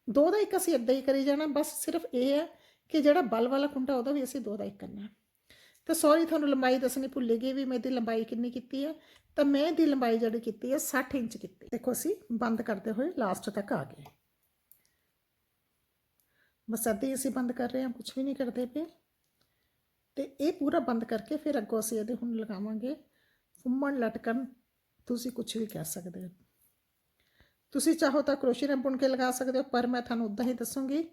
ਦੋ ਦਾ ਇੱਕ ਅਸੀਂ ਇਦਾਂ ਹੀ ਕਰੀ ਜਾਣਾ। ਬਸ ਸਿਰਫ ਇਹ ਹੈ ਕਿ ਜਿਹੜਾ ਬਲ ਵਾਲਾ ਕੁੰਡਾ ਉਹਦਾ ਵੀ ਅਸੀਂ ਦੋ ਦਾ ਇੱਕ ਕਰਨਾ। ਤਾਂ ਸੌਰੀ ਤੁਹਾਨੂੰ ਲੰਬਾਈ ਦੱਸਣੀ ਭੁੱਲ ਗਈ ਵੀ ਮੈਂ ਇਹਦੀ ਲੰਬਾਈ ਕਿੰਨੀ ਕੀਤੀ ਹੈ। ਤਾਂ ਮੈਂ ਇਹਦੀ ਲੰਬਾਈ ਜਿਹੜੀ ਕੀਤੀ ਹੈ 60 ਇੰਚ ਕੀਤੀ। ਦੇਖੋ ਅਸੀਂ ਬੰਦ ਕਰਦੇ ਹੋਏ ਲਾਸਟ ਤੱਕ ਆ ਗਏ। ਬਸ ਅੱਧੇ ਅਸੀਂ ਬੰਦ ਕਰ ਰਹੇ ਹਾਂ ਕੁਝ ਵੀ ਨਹੀਂ ਕਰਦੇ ਪਏ। ਤੇ ਇਹ ਪੂਰਾ ਬੰਦ ਕਰਕੇ ਫਿਰ ਅੱਗੋਂ ਅਸੀਂ ਇਹਦੇ ਹੁਣ ਲਗਾਵਾਂਗੇ। ਫੁੰਮਣ ਲਟਕਣ ਤੁਸੀਂ ਕੁਝ ਵੀ ਕਹਿ ਸਕਦੇ ਹੋ। ਤੁਸੀਂ ਚਾਹੋ ਤਾਂ ਕਰੋਸ਼ੀਆ ਨਾਲ ਬੁਣ ਕੇ ਲਗਾ ਸਕਦੇ ਹੋ, ਪਰ ਮੈਂ ਤੁਹਾਨੂੰ ਉਦਾਂ ਹੀ ਦੱਸੂੰਗੀ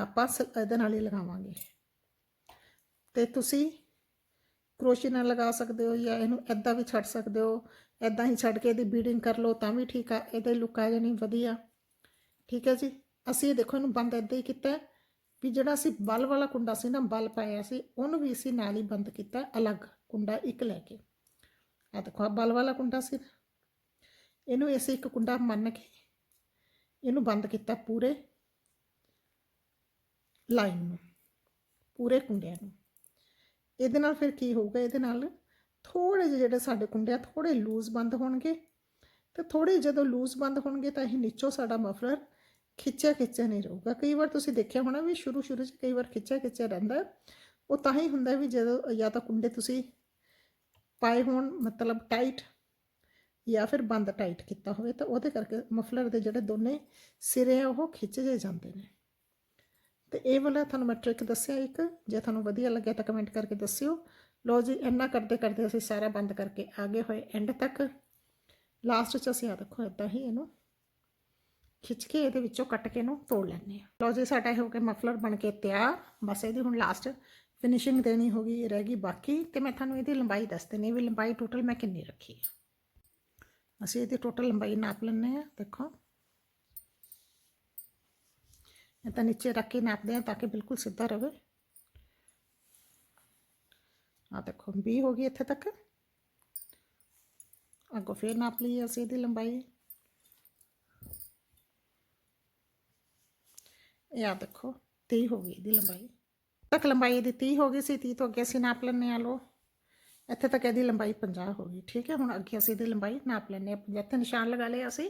ਆਪਾਂ ਸ- ਇਹਦੇ ਨਾਲ ਹੀ ਲਗਾਵਾਂਗੇ। ਤੇ ਤੁਸੀਂ ਕਰੋਸ਼ੀ ਨਾਲ ਲਗਾ ਸਕਦੇ ਹੋ ਜਾਂ ਇਹਨੂੰ ਐਦਾਂ ਵੀ ਛੱਡ ਸਕਦੇ ਹੋ ਐਦਾਂ ਹੀ ਛੱਡ ਕੇ ਇਹਦੀ ਬੀਡਿੰਗ ਕਰ ਲਓ ਤਾਂ ਵੀ ਠੀਕ ਆ, ਇਹਦੇ ਲੁੱਕ ਆ ਜਾਣੀ ਵਧੀਆ। ਠੀਕ ਹੈ ਜੀ? ਅਸੀਂ ਦੇਖੋ ਇਹਨੂੰ ਬੰਦ ਐਦਾਂ ਹੀ ਕੀਤਾ ਵੀ ਜਿਹੜਾ ਅਸੀਂ ਬਲ ਵਾਲਾ ਕੁੰਡਾ ਸੀ ਨਾ, ਬਲ ਪਾਇਆ ਸੀ, ਉਹਨੂੰ ਵੀ ਅਸੀਂ ਨਾਲ ਹੀ ਬੰਦ ਕੀਤਾ ਅਲੱਗ ਕੁੰਡਾ ਇੱਕ ਲੈ ਕੇ। ਆ ਦੇਖੋ, ਆਹ ਬਲ ਵਾਲਾ ਕੁੰਡਾ ਸੀ ਇਹਨੂੰ ਅਸੀਂ ਇੱਕ ਕੁੰਡਾ ਮੰਨ ਕੇ ਇਹਨੂੰ ਬੰਦ ਕੀਤਾ ਪੂਰੇ ਲਾਈਨ ਨੂੰ, ਪੂਰੇ ਕੁੰਡਿਆਂ ਨੂੰ। ਇਹਦੇ ਨਾਲ ਫਿਰ ਕੀ ਹੋਊਗਾ? ਇਹਦੇ ਨਾਲ ਥੋੜੇ ਜਿਹੇ ਜਿਹੜੇ ਸਾਡੇ ਕੁੰਡੇ ਆ ਥੋੜੇ ਲੂਜ਼ ਬੰਦ ਹੋਣਗੇ। ਤੇ ਥੋੜੇ ਜਦੋਂ ਲੂਜ਼ ਬੰਦ ਹੋਣਗੇ ਤਾਂ ਇਹ ਨੀਚੋਂ ਸਾਡਾ ਮਫਲਰ ਖਿੱਚਿਆ ਖਿੱਚਿਆ ਨਹੀਂ ਰਹੂਗਾ। ਕਈ ਵਾਰ ਤੁਸੀਂ ਦੇਖਿਆ ਹੋਣਾ ਵੀ ਸ਼ੁਰੂ ਸ਼ੁਰੂ 'ਚ ਕਈ ਵਾਰ ਖਿੱਚਿਆ ਖਿੱਚਿਆ ਰਹਿੰਦਾ ਹੈ। ਉਹ ਤਾਂ ਹੀ ਹੁੰਦਾ ਵੀ ਜਦੋਂ ਜਾਂ ਤਾਂ ਕੁੰਡੇ ਤੁਸੀਂ ਪਾਏ ਹੋਣ, ਮਤਲਬ ਟਾਈਟ ਜਾਂ ਫਿਰ ਬੰਦ ਟਾਈਟ ਕੀਤਾ ਹੋਵੇ ਤਾਂ ਉਹਦੇ ਕਰਕੇ ਮਫਲਰ ਦੇ ਜਿਹੜੇ ਦੋਨੇ ਸਿਰੇ ਆ ਉਹ ਖਿੱਚ ਜੇ ਜਾਂਦੇ ਨੇ। ਤੇ ਇਹ ਵਾਲਾ ਤੁਹਾਨੂੰ ਮੈਂ ਟ੍ਰਿਕ ਦੱਸਿਆ ਇੱਕ, ਜੇ ਤੁਹਾਨੂੰ ਵਧੀਆ ਲੱਗਿਆ ਤਾਂ ਕਮੈਂਟ ਕਰਕੇ ਦੱਸਿਓ। ਲੋ ਜੀ, ਇੰਨਾ ਕਰਦੇ ਕਰਦੇ ਅਸੀਂ ਸਾਰਾ ਬੰਦ ਕਰਕੇ ਆਗੇ ਹੋਏ ਐਂਡ ਤੱਕ। ਲਾਸਟ 'ਚ ਅਸੀਂ ਆ ਦੇਖੋ ਇਦਾਂ ਹੀ ਇਹਨੂੰ ਖਿੱਚ ਕੇ ਇਹਦੇ ਵਿੱਚੋਂ ਕੱਟ ਕੇ ਇਹਨੂੰ ਤੋੜ ਲੈਂਦੇ ਆ ਲੋ ਜੀ, ਸਾਡਾ ਇਹ ਹੋ ਗਿਆ ਮਫਲਰ ਬਣ ਕੇ ਤਿਆਰ। ਬਸ ਇਹਦੀ ਹੁਣ ਲਾਸਟ ਫਿਨਿਸ਼ਿੰਗ ਦੇਣੀ ਹੋਗੀ ਰਹਿ ਗਈ ਬਾਕੀ। ਤੇ ਮੈਂ ਤੁਹਾਨੂੰ ਇਹਦੀ ਲੰਬਾਈ ਦੱਸ ਦਿੰਦੀ ਵੀ ਲੰਬਾਈ ਟੋਟਲ ਮੈਂ ਕਿੰਨੀ ਰੱਖੀ ਆ। ਅਸੀਂ ਇਹਦੀ ਟੋਟਲ ਲੰਬਾਈ ਨਾਪ ਲੈਂਦੇ ਆ ਦੇਖੋ। ਇਹ ਤਾਂ ਨੀਚੇ ਰੱਖ ਕੇ ਨਾਪਦੇ ਆ ਤਾਂ ਕਿ ਬਿਲਕੁਲ ਸਿੱਧਾ ਰਵੇ। ਆ ਦੇਖੋ 20 ਹੋ ਗਈ ਇੱਥੇ ਤੱਕ। ਅੱਗੋਂ ਫੇਰ ਨਾਪ ਲਈਏ ਅਸੀਂ ਇਹਦੀ ਲੰਬਾਈ। ਇਹ ਆ ਦੇਖੋ 30 ਹੋ ਗਈ ਇਹਦੀ ਲੰਬਾਈ। ਤੱਕ ਲੰਬਾਈ ਇਹਦੀ 30 ਹੋ ਗਈ ਸੀ 30 ਤੋਂ ਅੱਗੇ ਅਸੀਂ ਨਾਪ ਲੈਂਦੇ ਆ ਲੋ ਇੱਥੇ ਤੱਕ ਇਹਦੀ ਲੰਬਾਈ 50 ਹੋ ਗਈ, ਠੀਕ ਹੈ? ਹੁਣ ਅੱਗੇ ਅਸੀਂ ਇਹਦੀ ਲੰਬਾਈ ਨਾਪ ਲੈਂਦੇ ਆ 50 ਤੇ ਨਿਸ਼ਾਨ ਲਗਾ ਲਏ ਅਸੀਂ।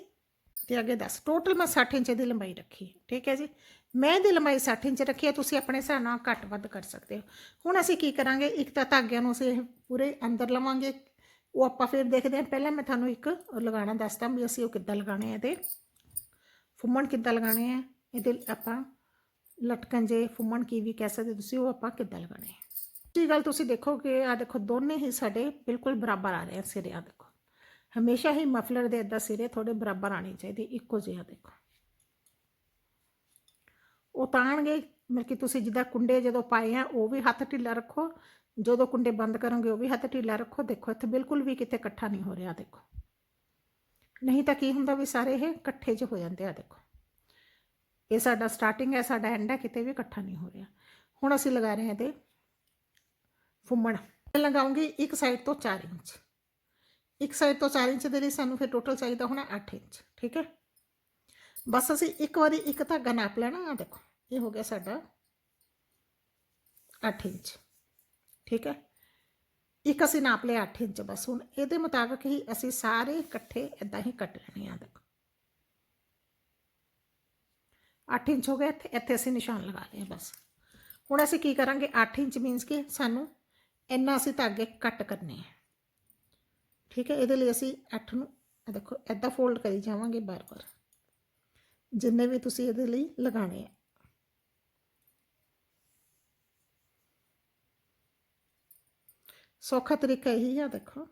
ਤੇ ਅੱਗੇ 10 ਟੋਟਲ ਮੈਂ 60 ਇੰਚ ਦੀ ਲੰਬਾਈ ਰੱਖੀ ਠੀਕ ਹੈ ਜੀ? ਮੈਂ ਦੀ ਲੰਬਾਈ 60 ਇੰਚ ਰੱਖੀ ਹੈ, ਤੁਸੀਂ ਆਪਣੇ ਹਿਸਾਬ ਨਾਲ ਘੱਟ ਵੱਧ ਕਰ ਸਕਦੇ ਹੋ। ਹੁਣ ਅਸੀਂ ਕੀ ਕਰਾਂਗੇ? ਇੱਕ ਤਾਂ ਧਾਗਿਆਂ ਨੂੰ ਅਸੀਂ ਇਹ ਪੂਰੇ ਅੰਦਰ ਲਵਾਂਗੇ। ਉਹ ਆਪਾਂ ਫਿਰ ਦੇਖਦੇ ਹਾਂ। ਪਹਿਲਾਂ ਮੈਂ ਤੁਹਾਨੂੰ ਇੱਕ ਉਹ ਲਗਾਉਣਾ ਦੱਸਦਾ ਵੀ ਅਸੀਂ ਉਹ ਕਿੱਦਾਂ ਲਗਾਉਣੇ ਆ ਇਹਦੇ। ਫੁੰਮਣ ਕਿੱਦਾਂ ਲਗਾਉਣੇ ਆ? ਇਹਦੇ ਆਪਾਂ ਲਟਕਣ ਜੇ ਫੁੰਮਣ ਕੀ ਵੀ ਕਹਿ ਸਕਦੇ ਤੁਸੀਂ, ਉਹ ਆਪਾਂ ਕਿੱਦਾਂ ਲਗਾਉਣੇ ਆ? ਜੀ ਗੱਲ ਤੁਸੀਂ ਦੇਖੋ ਕਿ ਆ ਦੇਖੋ, ਦੋਨੇ ਹੀ ਸਾਡੇ ਬਿਲਕੁਲ ਬਰਾਬਰ ਆ ਰਹੇ ਆ ਸਿਰਿਆਂ ਦੇ। ਹਮੇਸ਼ਾ ਹੀ ਮਫਲਰ ਦੇ ਇਦਾਂ ਸਿਰੇ ਥੋੜੇ ਬਰਾਬਰ ਆਣੇ ਚਾਹੀਦੇ, ਇੱਕੋ ਜਿਹਾ ਦੇਖੋ। ਉਹ ਤਾਣਗੇ, ਮਤਲਬ ਕਿ ਤੁਸੀਂ ਜਿੱਦਾਂ ਕੁੰਡੇ ਜਦੋਂ ਪਾਏ ਆ, ਉਹ ਵੀ ਹੱਥ ਢਿੱਲਾ ਰੱਖੋ। ਜਦੋਂ ਕੁੰਡੇ ਬੰਦ ਕਰੋਗੇ, ਉਹ ਵੀ ਹੱਥ ਢਿੱਲਾ ਰੱਖੋ। ਦੇਖੋ, ਇੱਥੇ ਬਿਲਕੁਲ ਵੀ ਕਿਤੇ ਇਕੱਠਾ ਨਹੀਂ ਹੋ ਰਿਹਾ, ਦੇਖੋ। ਨਹੀਂ ਤਾਂ ਕੀ ਹੁੰਦਾ ਵੀ ਸਾਰੇ ਇਹ ਇਕੱਠੇ 'ਚ ਹੋ ਜਾਂਦੇ ਆ, ਦੇਖੋ। ਇਹ ਸਾਡਾ ਸਟਾਰਟਿੰਗ ਹੈ, ਸਾਡਾ ਐਂਡ ਹੈ, ਕਿਤੇ ਵੀ ਇਕੱਠਾ ਨਹੀਂ ਹੋ ਰਿਹਾ। ਹੁਣ ਅਸੀਂ ਲਗਾ ਰਹੇ ਹਾਂ ਇਹਦੇ ਫੁੰਮਣ। ਲਗਾਉਂਗੇ ਇੱਕ ਸਾਈਡ ਤੋਂ 4 ਇੰਚ। ਇੱਕ ਸਾਈਡ ਤੋਂ 4 ਇੰਚ ਦੇ ਲਈ ਸਾਨੂੰ ਫਿਰ ਟੋਟਲ ਚਾਹੀਦਾ ਹੋਣਾ 8 ਇੰਚ ਠੀਕ ਹੈ ਬਸ ਅਸੀਂ ਇੱਕ ਵਾਰੀ ਇੱਕ ਧਾਗਾ ਨਾਪ ਲੈਣਾ ਆ ਦੇਖੋ ਇਹ ਹੋ ਗਿਆ ਸਾਡਾ 8 ਇੰਚ ਠੀਕ ਹੈ ਇੱਕ ਅਸੀਂ ਨਾਪ ਲਿਆ 8 ਇੰਚ ਬਸ ਹੁਣ ਇਹਦੇ ਮੁਤਾਬਕ ਹੀ ਅਸੀਂ ਸਾਰੇ ਇਕੱਠੇ ਇਦਾਂ ਹੀ ਕੱਟ ਲੈਣੇ ਆ ਦੇਖੋ 8 ਇੰਚ ਹੋ ਗਿਆ ਇੱਥੇ ਇੱਥੇ ਅਸੀਂ ਨਿਸ਼ਾਨ ਲਗਾ ਲਏ ਬਸ ਹੁਣ ਅਸੀਂ ਕੀ ਕਰਾਂਗੇ 8 ਇੰਚ ਮੀਨਸ ਕਿ ਸਾਨੂੰ ਇੰਨਾ ਅਸੀਂ ਧਾਗੇ ਕੱਟ ਕਰਨੇ ਆ ਠੀਕ ਹੈ, ਇਹਦੇ ਲਈ ਅਸੀਂ 8 ਨੂੰ, ਇਹ ਦੇਖੋ ਐਦਾਂ ਫੋਲਡ ਕਰੀ ਜਾਵਾਂਗੇ ਬਾਰ-ਬਾਰ ਜਿੰਨੇ ਵੀ ਤੁਸੀਂ ਇਹਦੇ ਲਈ ਲਗਾਣੇ ਆ। ਸੌਖਾ ਤਰੀਕਾ ਇਹੀ ਆ, ਦੇਖੋ।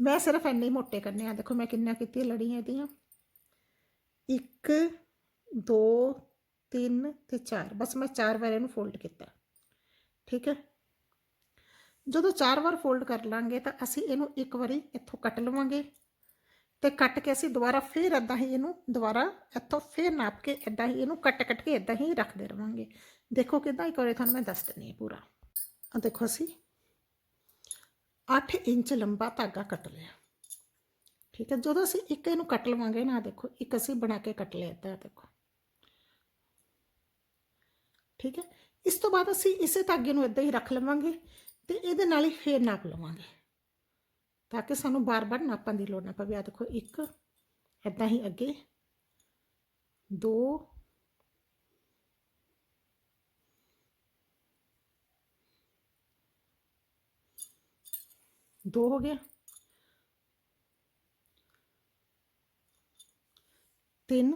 ਮੈਂ ਸਿਰਫ ਇੰਨੇ ਹੀ ਮੋਟੇ ਕਰਨੇ ਆ। ਦੇਖੋ, ਮੈਂ ਕਿੰਨਾ ਕੀਤੀ ਲੜੀਆਂ ਇਹਦੀਆਂ। 1 2 3 ਤੇ 4 ਬਸ ਮੈਂ 4 ਵਾਰ ਇਹਨੂੰ ਫੋਲਡ ਕੀਤਾ। ਠੀਕ ਹੈ। ਜਦੋਂ ਚਾਰ ਵਾਰ ਫੋਲਡ ਕਰ ਲਾਂਗੇ ਤਾਂ ਅਸੀਂ ਇਹਨੂੰ ਇੱਕ ਵਾਰੀ ਇੱਥੋਂ ਕੱਟ ਲਵਾਂਗੇ ਤੇ ਕੱਟ ਕੇ ਅਸੀਂ ਦੁਬਾਰਾ ਫੇਰ ਇਦਾਂ ਹੀ ਇਹਨੂੰ ਦੁਬਾਰਾ ਇੱਥੋਂ ਫੇਰ ਨਾਪ ਕੇ ਇਦਾਂ ਹੀ ਇਹਨੂੰ ਕੱਟ ਕੱਟ ਕੇ ਇਦਾਂ ਹੀ ਰੱਖਦੇ ਰਵਾਂਗੇ। ਦੇਖੋ ਕਿਦਾਂ ਇੱਕ ਵਾਰੀ ਤੁਹਾਨੂੰ ਮੈਂ ਦੱਸ ਦਿੰਨੀ ਹਾਂ ਪੂਰਾ। ਆ ਦੇਖੋ ਅਸੀਂ 8 ਇੰਚ ਲੰਬਾ ਧਾਗਾ ਕੱਟ ਲਿਆ। ਠੀਕ ਹੈ, ਜਦੋਂ ਅਸੀਂ ਇੱਕ ਇਹਨੂੰ ਕੱਟ ਲਵਾਂਗੇ ਨਾ, ਦੇਖੋ, ਇੱਕ ਅਸੀਂ ਬਣਾ ਕੇ ਕੱਟ ਲਿਆ ਇੱਦਾਂ, ਦੇਖੋ। ਠੀਕ ਹੈ, ਇਸ ਤੋਂ ਬਾਅਦ ਅਸੀਂ ਇਸੇ ਧਾਗੇ ਨੂੰ ਇਦਾਂ ਹੀ ਰੱਖ ਲਵਾਂਗੇ। ਤੇ ਇਹਦੇ ਨਾਲ ਹੀ ਫੇਰ ਨਾਪ ਲਵਾਂਗੇ। ਤਾਂ ਕਿ ਸਾਨੂੰ ਬਾਰ-ਬਾਰ ਨਾਪਾਂ ਦੀ ਲੋੜ ਨਾ ਪਵੇ। ਆ ਦੇਖੋ, ਇੱਕ ਇਦਾਂ ਹੀ ਅੱਗੇ। ਦੋ ਦੋ ਹੋ ਗਿਆ। ਤਿੰਨ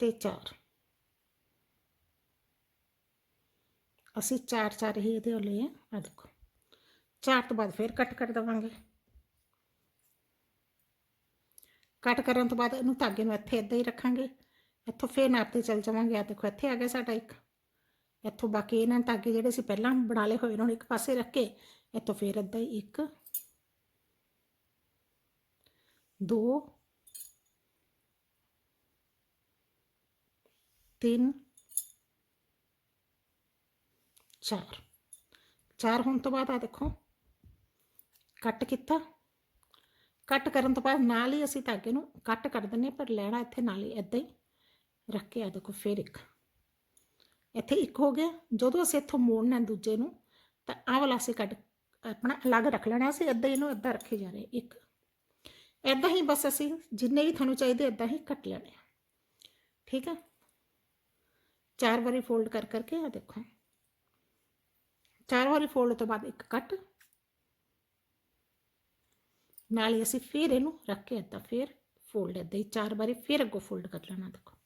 ਤੇ ਚਾਰ। ਅਸੀਂ ਚਾਰ ਚਾਰ ਹੀ ਇਹਦੇ ਲਏ ਆ ਆ ਦੇਖੋ। ਚਾਰ ਤੋਂ ਬਾਅਦ ਫਿਰ ਕੱਟ ਕਰ ਦਵਾਂਗੇ। ਕੱਟ ਕਰਨ ਤੋਂ ਬਾਅਦ ਇਹਨੂੰ ਧਾਗੇ ਨੂੰ ਇੱਥੇ ਇਦਾਂ ਹੀ ਰੱਖਾਂਗੇ। ਇੱਥੋਂ ਫੇਰ ਨਾਪ ਚੱਲ ਜਾਵਾਂਗੇ। ਆ ਦੇਖੋ, ਇੱਥੇ ਆ ਗਿਆ ਸਾਡਾ ਇੱਕ। ਇੱਥੋਂ ਬਾਕੀ ਇਹਨਾਂ ਧਾਗੇ ਜਿਹੜੇ ਸੀ ਪਹਿਲਾਂ ਬਣਾ ਲਏ ਹੋਏ ਇਹਨਾਂ ਨੂੰ ਇੱਕ ਪਾਸੇ ਰੱਖ। ਕੇ ਇੱਥੋਂ ਫੇਰ ਇਦਾਂ ਹੀ ਇੱਕ, ਦੋ, ਤਿੰਨ ਚਾਰ। ਚਾਰ ਹੋਣ ਤੋਂ ਬਾਅਦ ਆ ਦੇਖੋ ਕੱਟ ਕੀਤਾ। ਕੱਟ ਕਰਨ ਤੋਂ ਬਾਅਦ ਨਾਲ ਹੀ ਅਸੀਂ ਧਾਗੇ ਨੂੰ ਕੱਟ ਕਰ ਦਿੰਨੇ ਹਾਂ, ਪਰ ਲੈਣਾ ਇੱਥੇ ਨਾਲ ਹੀ ਇਦਾਂ ਹੀ ਰੱਖ ਕੇ ਆ ਦੇਖੋ ਫਿਰ ਇੱਕ। ਇੱਥੇ ਇੱਕ ਹੋ ਗਿਆ। ਜਦੋਂ ਅਸੀਂ ਇੱਥੋਂ ਮੋੜਨਾ ਦੂਜੇ ਨੂੰ ਤਾਂ ਆਹ ਵਾਲਾ ਅਸੀਂ ਕੱਟ ਆਪਣਾ ਅਲੱਗ ਰੱਖ ਲੈਣਾ ਅਸੀਂ ਇਦਾਂ ਇਹਨੂੰ ਇਦਾਂ ਰੱਖੇ ਜਾ ਰਹੇ ਇੱਕ। ਇਦਾਂ ਹੀ ਬਸ ਅਸੀਂ ਜਿੰਨੇ ਵੀ ਤੁਹਾਨੂੰ ਚਾਹੀਦੇ ਇਦਾਂ ਹੀ ਕੱਟ ਲੈਣੇ ਠੀਕ ਹੈ? ਚਾਰ ਵਾਰੀ ਫੋਲਡ ਕਰ ਕਰਕੇ ਆ ਦੇਖੋ। ਚਾਰ ਵਾਰੀ ਫੋਲਡ ਤੋਂ ਬਾਅਦ ਇੱਕ ਕੱਟ। ਨਾਲ ਹੀ ਅਸੀਂ ਫਿਰ ਇਹਨੂੰ ਰੱਖ ਕੇ ਏਦਾਂ, ਫਿਰ ਫੋਲਡ ਏਦਾਂ ਹੀ, ਚਾਰ ਵਾਰੀ ਫਿਰ ਅੱਗੋਂ ਫੋਲਡ ਕਰ ਲੈਣਾ ਦੇਖੋ।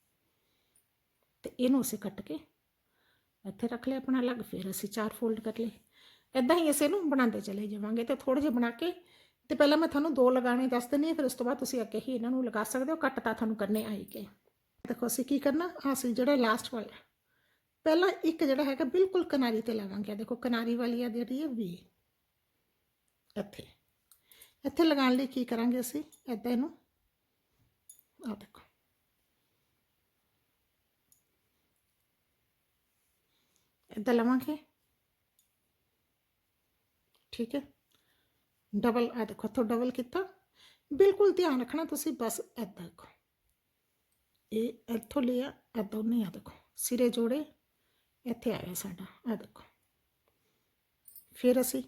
ਤੇ ਇਹਨੂੰ ਅਸੀਂ ਕੱਟ ਕੇ ਇੱਥੇ ਰੱਖ ਲਿਆ ਆਪਣਾ ਅਲੱਗ, ਫਿਰ ਅਸੀਂ ਚਾਰ ਫੋਲਡ ਕਰ ਲਏ। ਏਦਾਂ ਹੀ ਅਸੀਂ ਇਹਨੂੰ ਬਣਾਉਂਦੇ ਚਲੇ ਜਾਵਾਂਗੇ ਤੇ ਥੋੜੇ ਜਿਹਾ ਬਣਾ ਕੇ ਤੇ ਪਹਿਲਾਂ ਮੈਂ ਤੁਹਾਨੂੰ ਦੋ ਲਗਾਣੇ ਦੱਸ ਦਿੰਨੀ ਹਾਂ, ਫਿਰ ਉਸ ਤੋਂ ਬਾਅਦ ਤੁਸੀਂ ਅੱਗੇ ਹੀ ਇਹਨਾਂ ਨੂੰ ਲਗਾ ਸਕਦੇ ਹੋ, ਕੱਟ ਤਾਂ ਤੁਹਾਨੂੰ ਕਰਨੇ ਆਏਗੇ। ਦੇਖੋ ਅਸੀਂ ਕੀ ਕਰਨਾ ਅਸੀਂ ਜਿਹੜਾ ਲਾਸਟ ਵਾਲਾ ਪਹਿਲਾਂ ਇੱਕ ਜਿਹੜਾ ਹੈਗਾ ਬਿਲਕੁਲ ਕਿਨਾਰੀ ਤੇ ਲਾਵਾਂਗੇ। ਆਹ ਦੇਖੋ, ਕਿਨਾਰੀ ਵਾਲੀ ਆ ਜਿਹੜੀ ਹੈ ਵੀ। ਇੱਥੇ। ਇੱਥੇ ਲਗਾਉਣ ਲਈ ਕੀ ਕਰਾਂਗੇ ਅਸੀਂ? ਇੱਦਾਂ ਇਹਨੂੰ। ਆਹ ਦੇਖੋ। ਇੱਦਾਂ ਲਵਾਂਗੇ। ਠੀਕ ਹੈ। ਡਬਲ ਆ ਦੇਖੋ ਤੋਂ ਡਬਲ ਕੀਤਾ। ਬਿਲਕੁਲ ਧਿਆਨ ਰੱਖਣਾ ਤੁਸੀਂ, ਬਸ ਇੱਦਾਂ ਦੇਖੋ। ਇਹ ਇੱਥੋਂ ਲਿਆ ਇੱਦਾਂ ਨਹੀਂ ਆ ਦੇਖੋ, ਸਿਰੇ ਜੋੜੇ। ਇੱਥੇ ਆਇਆ ਸਾਡਾ ਆ ਦੇਖੋ। ਫਿਰ ਅਸੀਂ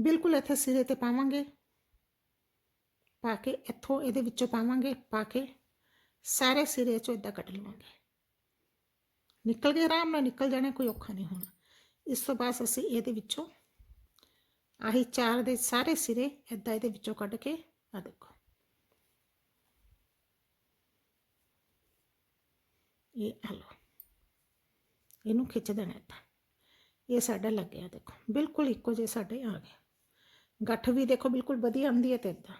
ਬਿਲਕੁਲ ਇੱਥੇ ਸਿਰੇ ਤੇ ਪਾਵਾਂਗੇ। ਪਾ ਕੇ ਇੱਥੋਂ ਇਹਦੇ ਵਿੱਚੋਂ ਪਾਵਾਂਗੇ, ਪਾ ਕੇ ਸਾਰੇ ਸਿਰੇ ਚੋਂ ਇਦਾਂ ਕੱਟ ਲਵਾਂਗੇ। ਨਿਕਲ ਗਏ, ਆਰਾਮ ਨਾਲ ਨਿਕਲ ਜਾਣੇ, ਕੋਈ ਔਖਾ ਨਹੀਂ ਹੋਣਾ। ਇਸ ਤੋਂ ਬਾਅਦ ਅਸੀਂ ਇਹਦੇ ਵਿੱਚੋਂ ਆਹੀ ਚਾਰ ਦੇ ਸਾਰੇ ਸਿਰੇ ਇਦਾਂ ਇਹਦੇ ਵਿੱਚੋਂ ਕੱਢ ਕੇ ਆ ਦੇਖੋ। ਇਹ ਆ ਇਹਨੂੰ ਖਿੱਚ ਦੇਣਾ ਏਦਾਂ ਇਹ ਸਾਡਾ ਲੱਗਿਆ ਦੇਖੋ, ਬਿਲਕੁਲ ਇੱਕੋ ਜਿਹੇ ਸਾਡੇ ਆ ਗਏ। ਗੱਠ ਵੀ ਦੇਖੋ ਬਿਲਕੁਲ ਵਧੀਆ ਆਉਂਦੀ ਹੈ ਤੇ ਇਦਾਂ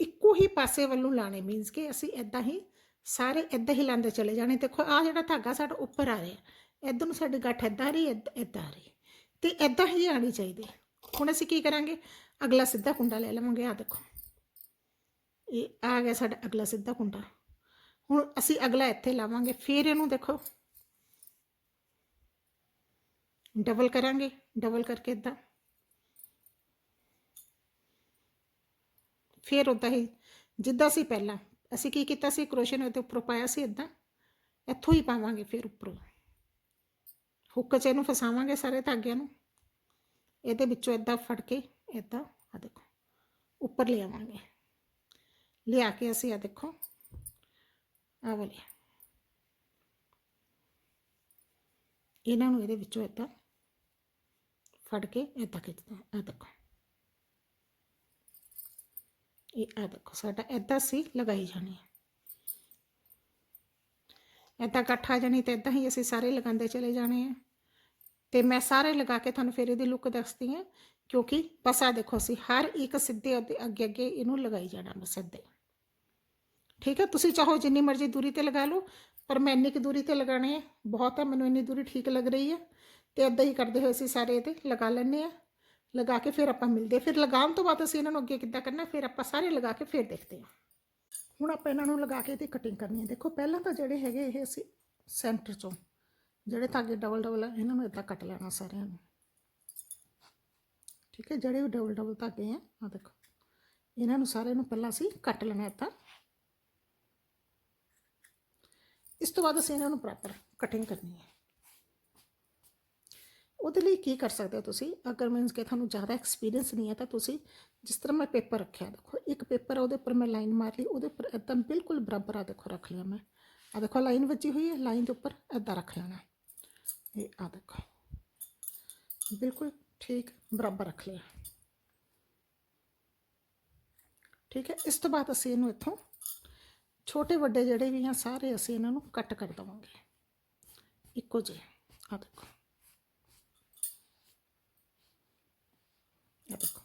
ਇੱਕੋ ਹੀ ਪਾਸੇ ਵੱਲੋਂ ਲਾਣੇ ਮੀਨਸ ਕਿ ਅਸੀਂ ਇਦਾਂ ਹੀ ਸਾਰੇ ਇਦਾਂ ਹੀ ਲਾਉਂਦੇ ਚਲੇ ਜਾਣੇ। ਦੇਖੋ ਆ ਜਿਹੜਾ ਧਾਗਾ ਸਾਡਾ ਉੱਪਰ ਆ ਰਿਹਾ, ਇਧਰ ਨੂੰ ਸਾਡੀ ਗੱਠ ਇਦਾਂ ਆ ਰਹੀ ਇਦਾਂ ਆ ਰਹੀ। ਤੇ ਇਦਾਂ ਹੀ ਆਣੀ ਚਾਹੀਦੀ। ਹੁਣ ਅਸੀਂ ਕੀ ਕਰਾਂਗੇ? ਅਗਲਾ ਸਿੱਧਾ ਕੁੰਡਾ ਲੈ ਲਵਾਂਗੇ ਆ ਦੇਖੋ। ਇਹ ਆ ਗਿਆ ਸਾਡਾ ਅਗਲਾ ਸਿੱਧਾ ਕੁੰਡਾ। ਹੁਣ ਅਸੀਂ ਅਗਲਾ ਇੱਥੇ ਲਾਵਾਂਗੇ, ਫਿਰ ਇਹਨੂੰ ਦੇਖੋ। ਡਬਲ ਕਰਾਂਗੇ, ਡਬਲ ਕਰਕੇ ਇਦਾਂ ਫਿਰ ਉਦਾਂ ਹੀ, ਜਿੱਦਾਂ ਸੀ ਪਹਿਲਾਂ, ਅਸੀਂ ਕੀ ਕੀਤਾ ਸੀ ਕਰੋਸ਼ੇ ਨੂੰ ਇਹਦੇ ਉੱਪਰੋਂ ਪਾਇਆ ਸੀ ਇਦਾਂ ਇੱਥੋਂ ਹੀ ਪਾਵਾਂਗੇ ਫਿਰ ਉੱਪਰੋਂ। ਹੁੱਕ 'ਚ ਇਹਨੂੰ ਫਸਾਵਾਂਗੇ ਸਾਰੇ ਧਾਗਿਆਂ ਨੂੰ। ਇਹਦੇ ਵਿੱਚੋਂ ਇਦਾਂ ਫੜ ਕੇ ਇਦਾਂ ਆ ਦੇਖੋ, ਉੱਪਰ ਲਿਆਵਾਂਗੇ ਲਿਆ ਕੇ ਅਸੀਂ ਆ ਦੇਖੋ ਆ ਵਾਲੇ। ਇਹਨਾਂ ਨੂੰ ਇਹਦੇ ਵਿੱਚੋਂ ਇਦਾਂ ਫੜ ਕੇ ਇੱਦਾਂ ਖਿੱਚਦਾ ਆ ਦੇਖੋ। ਇਹ ਆ ਦੇਖੋ, ਸਾਡਾ ਇੱਦਾਂ ਸੀ, ਲਗਾਈ ਜਾਣੀ ਹੈ। ਇਦਾਂ ਇਕੱਠਾ ਜਾਣੀ ਤੇ ਇੱਦਾਂ ਹੀ ਅਸੀਂ ਸਾਰੇ ਲਗਾਉਂਦੇ ਚਲੇ ਜਾਣੇ ਆ। ਤੇ ਮੈਂ ਸਾਰੇ ਲਗਾ ਕੇ ਤੁਹਾਨੂੰ ਫਿਰ ਇਹਦੀ ਲੁੱਕ ਦੱਸਦੀ ਹਾਂ, ਕਿਉਂਕਿ ਬਸ ਆ ਦੇਖੋ, ਅਸੀਂ ਹਰ ਇੱਕ ਸਿੱਧੇ ਉਹਦੇ ਅੱਗੇ ਅੱਗੇ ਇਹਨੂੰ ਲਗਾਈ ਜਾਣਾ ਬਸ ਸਿੱਧੇ ਠੀਕ ਹੈ, ਤੁਸੀਂ ਚਾਹੋ ਜਿੰਨੀ ਮਰਜ਼ੀ ਦੂਰੀ ਤੇ ਲਗਾ ਲਓ, ਪਰ ਮੈਂ ਇੰਨੀ ਕੁ ਦੂਰੀ ਤੇ ਲਗਾਣੇ ਹੈ। ਬਹੁਤ ਹੈ, ਮੈਨੂੰ ਇੰਨੀ ਦੂਰੀ ਠੀਕ ਲੱਗ ਰਹੀ ਹੈ। ਤੇ ਇਦਾਂ ਹੀ ਕਰਦੇ ਹੋਏ ਅਸੀਂ ਸਾਰੇ ਇਹਦੇ ਲਗਾ ਲੈਣੇ ਆ ਲਗਾ ਕੇ ਫਿਰ ਆਪਾਂ ਮਿਲਦੇ ਫਿਰ ਲਗਾਉਣ ਤੋਂ ਬਾਅਦ ਅਸੀਂ ਇਹਨਾਂ ਨੂੰ ਅੱਗੇ ਕਿੱਦਾਂ ਕਰਨਾ, ਫਿਰ ਆਪਾਂ ਸਾਰੇ ਲਗਾ ਕੇ ਫਿਰ ਦੇਖਦੇ ਹਾਂ। ਹੁਣ ਆਪਾਂ ਇਹਨਾਂ ਨੂੰ ਲਗਾ ਕੇ ਇਹਦੀ ਕਟਿੰਗ ਕਰਨੀ ਹੈ। ਦੇਖੋ, ਪਹਿਲਾਂ ਤਾਂ ਜਿਹੜੇ ਹੈਗੇ ਇਹ ਅਸੀਂ ਸੈਂਟਰ ਚੋਂ, ਜਿਹੜੇ ਧਾਗੇ ਡਬਲ ਡਬਲ ਆ, ਇਹਨਾਂ ਨੂੰ ਇਦਾਂ ਕੱਟ ਲੈਣਾ ਸਾਰਿਆਂ ਨੂੰ। ਠੀਕ ਹੈ, ਜਿਹੜੇ ਵੀ ਡਬਲ ਡਬਲ ਧਾਗੇ ਆ ਆ ਦੇਖੋ। ਇਹਨਾਂ ਨੂੰ ਸਾਰਿਆਂ ਨੂੰ ਪਹਿਲਾਂ ਅਸੀਂ ਕੱਟ ਲੈਣਾ ਇਦਾਂ। ਇਸ ਤੋਂ ਬਾਅਦ ਅਸੀਂ ਇਹਨਾਂ ਨੂੰ ਪ੍ਰੋਪਰ ਕਟਿੰਗ ਕਰਨੀ ਹੈ। ਉਹਦੇ ਲਈ ਕੀ ਕਰ ਸਕਦੇ ਹੋ ਤੁਸੀਂ? ਅਗਰ ਮੀਨਸ ਕਿ ਤੁਹਾਨੂੰ ਜ਼ਿਆਦਾ ਐਕਸਪੀਰੀਅੰਸ ਨਹੀਂ ਹੈ ਤਾਂ ਤੁਸੀਂ ਜਿਸ ਤਰ੍ਹਾਂ ਮੈਂ ਪੇਪਰ ਰੱਖਿਆ, ਦੇਖੋ, ਇੱਕ ਪੇਪਰ ਆ, ਉਹਦੇ ਉੱਪਰ ਮੈਂ ਲਾਈਨ ਮਾਰ ਲਈ, ਉਹਦੇ ਉੱਪਰ ਇਦਾਂ ਬਿਲਕੁਲ ਬਰਾਬਰ ਆ, ਦੇਖੋ, ਰੱਖ ਲਿਆ ਮੈਂ। ਆ ਦੇਖੋ ਲਾਈਨ ਵੱਜੀ ਹੋਈ ਹੈ ਲਾਈਨ ਦੇ ਉੱਪਰ ਇਦਾਂ ਰੱਖ ਲੈਣਾ ਇਹ ਆ ਦੇਖੋ, ਬਿਲਕੁਲ ਠੀਕ ਬਰਾਬਰ ਰੱਖ ਲਿਆ। ਠੀਕ ਹੈ, ਇਸ ਤੋਂ ਬਾਅਦ ਅਸੀਂ ਇਹਨੂੰ ਇੱਥੋਂ ਛੋਟੇ ਵੱਡੇ ਜਿਹੜੇ ਵੀ ਆ, ਸਾਰੇ ਅਸੀਂ ਇਹਨਾਂ ਨੂੰ ਕੱਟ ਕਰ ਦਵਾਂਗੇ। ਇੱਕੋ ਜਿਹੇ ਆ ਦੇਖੋ। ਆ ਦੇਖੋ।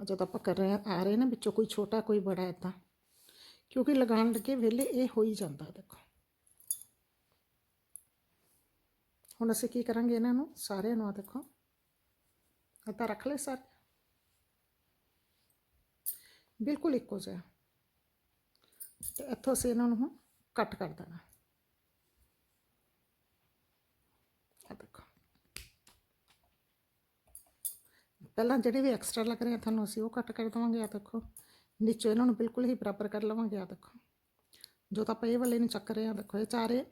ਆ ਜਦੋਂ ਆਪਾਂ ਕਰ ਰਹੇ ਆ ਰਹੇ ਨਾ ਵਿੱਚੋਂ ਕੋਈ ਛੋਟਾ, ਕੋਈ ਬੜਾ ਇਦਾਂ ਕਿਉਂਕਿ ਲਗਾਉਣ ਲੱਗੇ ਵੇਲੇ ਇਹ ਹੋ ਹੀ ਜਾਂਦਾ, ਦੇਖੋ। ਹੁਣ ਅਸੀਂ ਕੀ ਕਰਾਂਗੇ ਇਹਨਾਂ ਨੂੰ? ਸਾਰਿਆਂ ਨੂੰ ਆ ਦੇਖੋ। ਇਦਾਂ ਰੱਖ ਲੈ ਸਾਰੇ। ਬਿਲਕੁਲ ਇੱਕੋ ਜਿਹਾ। ਤੇ ਇੱਥੋਂ ਅਸੀਂ ਇਹਨਾਂ ਨੂੰ ਹੁਣ ਕੱਟ ਕਰ ਦੇਣਾ ਆ ਦੇਖੋ ਪਹਿਲਾਂ ਜਿਹੜੇ ਵੀ ਐਕਸਟਰਾ ਲੱਗ ਰਹੇ ਆ ਤੁਹਾਨੂੰ ਅਸੀਂ ਉਹ ਕੱਟ ਕਰ ਦਵਾਂਗੇ ਆ ਦੇਖੋ। ਨੀਚੇ ਇਹਨਾਂ ਨੂੰ ਬਿਲਕੁਲ ਹੀ ਬਰਾਬਰ ਕਰ ਲਵਾਂਗੇ ਆ ਦੇਖੋ। ਜੋ ਤਾਂ ਆਪਾਂ ਇਹ ਵਾਲੇ ਨੂੰ ਚੱਕ ਰਹੇ ਆ ਦੇਖੋ, ਇਹ ਚਾਰੇ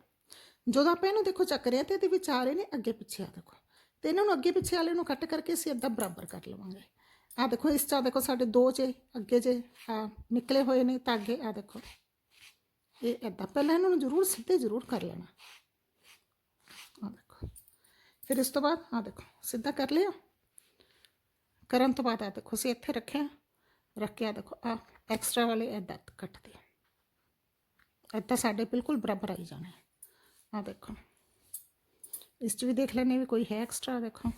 ਜਦੋਂ ਆਪਾਂ ਇਹਨੂੰ ਦੇਖੋ ਚੱਕ ਰਹੇ ਆ, ਤੇ ਇਹਦੇ ਵਿੱਚ ਚਾਰੇ ਨੇ ਅੱਗੇ ਪਿੱਛੇ ਆ ਦੇਖੋ। ਤੇ ਇਹਨਾਂ ਨੂੰ ਅੱਗੇ ਪਿੱਛੇ ਵਾਲੇ ਨੂੰ ਕੱਟ ਕਰਕੇ ਅਸੀਂ ਅੱਧਾ ਬਰਾਬਰ ਕਰ ਲਵਾਂਗੇ। ਆ ਦੇਖੋ, ਇਸ ਚਾ ਦੇਖੋ, ਸਾਡੇ ਦੋ ਜੇ ਅੱਗੇ ਜੇ ਆ ਨਿਕਲੇ ਹੋਏ ਨੇ ਧਾਗੇ ਆ ਦੇਖੋ। ਇਹ ਇਦਾਂ ਪਹਿਲਾਂ ਇਹਨਾਂ ਨੂੰ ਜ਼ਰੂਰ ਸਿੱਧੇ ਜ਼ਰੂਰ ਕਰ ਲੈਣਾ। ਆ ਦੇਖੋ। ਫਿਰ ਇਸ ਤੋਂ ਬਾਅਦ ਆ ਦੇਖੋ, ਸਿੱਧਾ ਕਰ ਲਿਆ। ਕਰਨ ਤੋਂ ਬਾਅਦ ਆ ਦੇਖੋ ਅਸੀਂ ਇੱਥੇ ਰੱਖਿਆ ਰੱਖ ਕੇ ਆ ਦੇਖੋ ਆ ਐਕਸਟਰਾ ਵਾਲੇ ਇਦਾਂ ਕੱਟਦੇ ਇੱਦਾਂ ਸਾਡੇ ਬਿਲਕੁਲ ਬਰਾਬਰ ਆਈ ਜਾਣੇ ਆ ਦੇਖੋ ਇਸ 'ਚ ਵੀ ਦੇਖ ਲੈਣੇ ਵੀ ਕੋਈ ਹੈ ਐਕਸਟਰਾ ਦੇਖੋ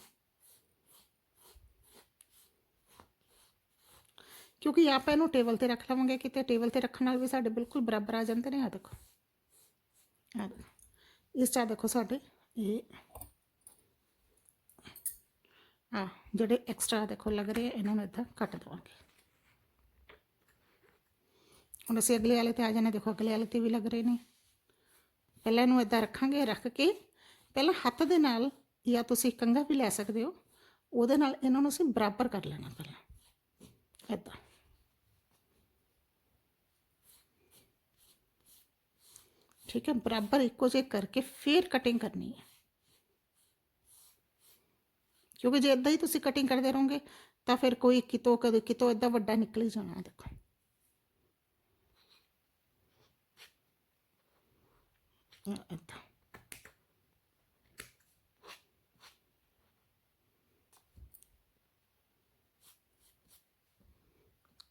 ਕਿਉਂਕਿ ਆਪਾਂ ਇਹਨੂੰ ਟੇਬਲ ਤੇ ਰੱਖ ਲਵਾਂਗੇ ਕਿਤੇ ਟੇਬਲ ਤੇ ਰੱਖਣ ਨਾਲ ਵੀ ਸਾਡੇ ਬਿਲਕੁਲ ਬਰਾਬਰ ਆ ਜਾਂਦੇ ਨੇ ਆ ਦੇਖੋ ਆ ਦੇਖੋ ਇਸ 'ਚ ਆ ਦੇਖੋ ਸਾਡੇ ਇਹ ਆ ਜਿਹੜੇ ਐਕਸਟਰਾ ਦੇਖੋ ਲੱਗ ਰਹੇ ਆ, ਇਹਨਾਂ ਨੂੰ ਇੱਦਾਂ ਕੱਟ ਦਵਾਂਗੇ। ਹੁਣ ਅਸੀਂ ਅਗਲੇ ਵਾਲੇ ਤੇ ਆ ਜਾਣੇ ਦੇਖੋ, ਅਗਲੇ ਵਾਲੇ ਤੇ ਵੀ ਲੱਗ ਰਹੇ ਨੇ। ਪਹਿਲਾਂ ਇਹਨੂੰ ਇੱਦਾਂ ਰੱਖਾਂਗੇ, ਰੱਖ ਕੇ ਪਹਿਲਾਂ ਹੱਥ ਦੇ ਨਾਲ ਜਾਂ ਤੁਸੀਂ ਕੰਘਾ ਵੀ ਲੈ ਸਕਦੇ ਹੋ। ਉਹਦੇ ਨਾਲ ਇਹਨਾਂ ਨੂੰ ਅਸੀਂ ਬਰਾਬਰ ਕਰ ਲੈਣਾ ਪਹਿਲਾਂ। ਇੱਦਾਂ। ਠੀਕ ਹੈ, ਬਰਾਬਰ ਇੱਕੋ ਜਿਹੇ ਕਰਕੇ ਫਿਰ ਕਟਿੰਗ ਕਰਨੀ ਹੈ। ਕਿਉਂਕਿ ਜੇ ਇਦਾਂ ਹੀ ਤੁਸੀਂ ਕਟਿੰਗ ਕਰਦੇ ਰਹੋਗੇ ਤਾਂ ਫਿਰ ਕੋਈ ਕਿਤੋਂ ਕਦੇ ਕਿਤੋਂ ਇਦਾਂ ਵੱਡਾ ਨਿਕਲ ਹੀ ਜਾਣਾ ਦੇਖੋ ਇਦਾਂ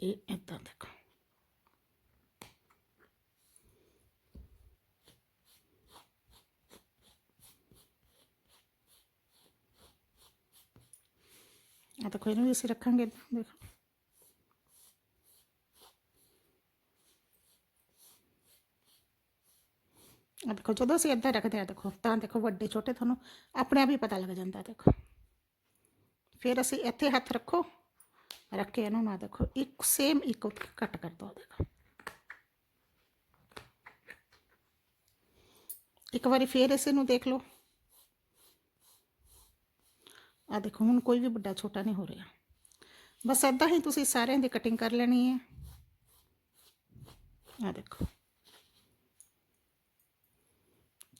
ਇਹ ਇਦਾਂ ਦੇਖੋ ਆ ਤਾਂ ਕੋਈ ਨਹੀਂ ਅਸੀਂ ਰੱਖਾਂਗੇ, ਦੇਖੋ। ਆ ਦੇਖੋ, ਜਦੋਂ ਅਸੀਂ ਇੱਦਾਂ ਰੱਖਦੇ ਆ, ਦੇਖੋ, ਤਾਂ ਦੇਖੋ, ਵੱਡੇ ਛੋਟੇ ਤੁਹਾਨੂੰ ਆਪਣੇ ਆਪ ਹੀ ਪਤਾ ਲੱਗ ਜਾਂਦਾ, ਦੇਖੋ। ਫਿਰ ਅਸੀਂ ਇੱਥੇ ਹੱਥ ਰੱਖੋ, ਰੱਖ ਕੇ ਇਹਨੂੰ ਨਾ ਦੇਖੋ, ਇੱਕ ਸੇਮ ਇੱਕ ਕੱਟ ਕਰ ਦੋ, ਦੇਖੋ। ਇੱਕ ਵਾਰੀ ਫੇਰ ਇਸੇ ਨੂੰ ਦੇਖ ਲਓ। ਆ ਦੇਖੋ, ਹੁਣ ਕੋਈ ਵੀ ਵੱਡਾ ਛੋਟਾ ਨਹੀਂ ਹੋ ਰਿਹਾ। ਬਸ ਏਦਾਂ ਹੀ ਤੁਸੀਂ ਸਾਰਿਆਂ ਦੀ ਕਟਿੰਗ ਕਰ ਲੈਣੀ ਹੈ। ਆ ਦੇਖੋ।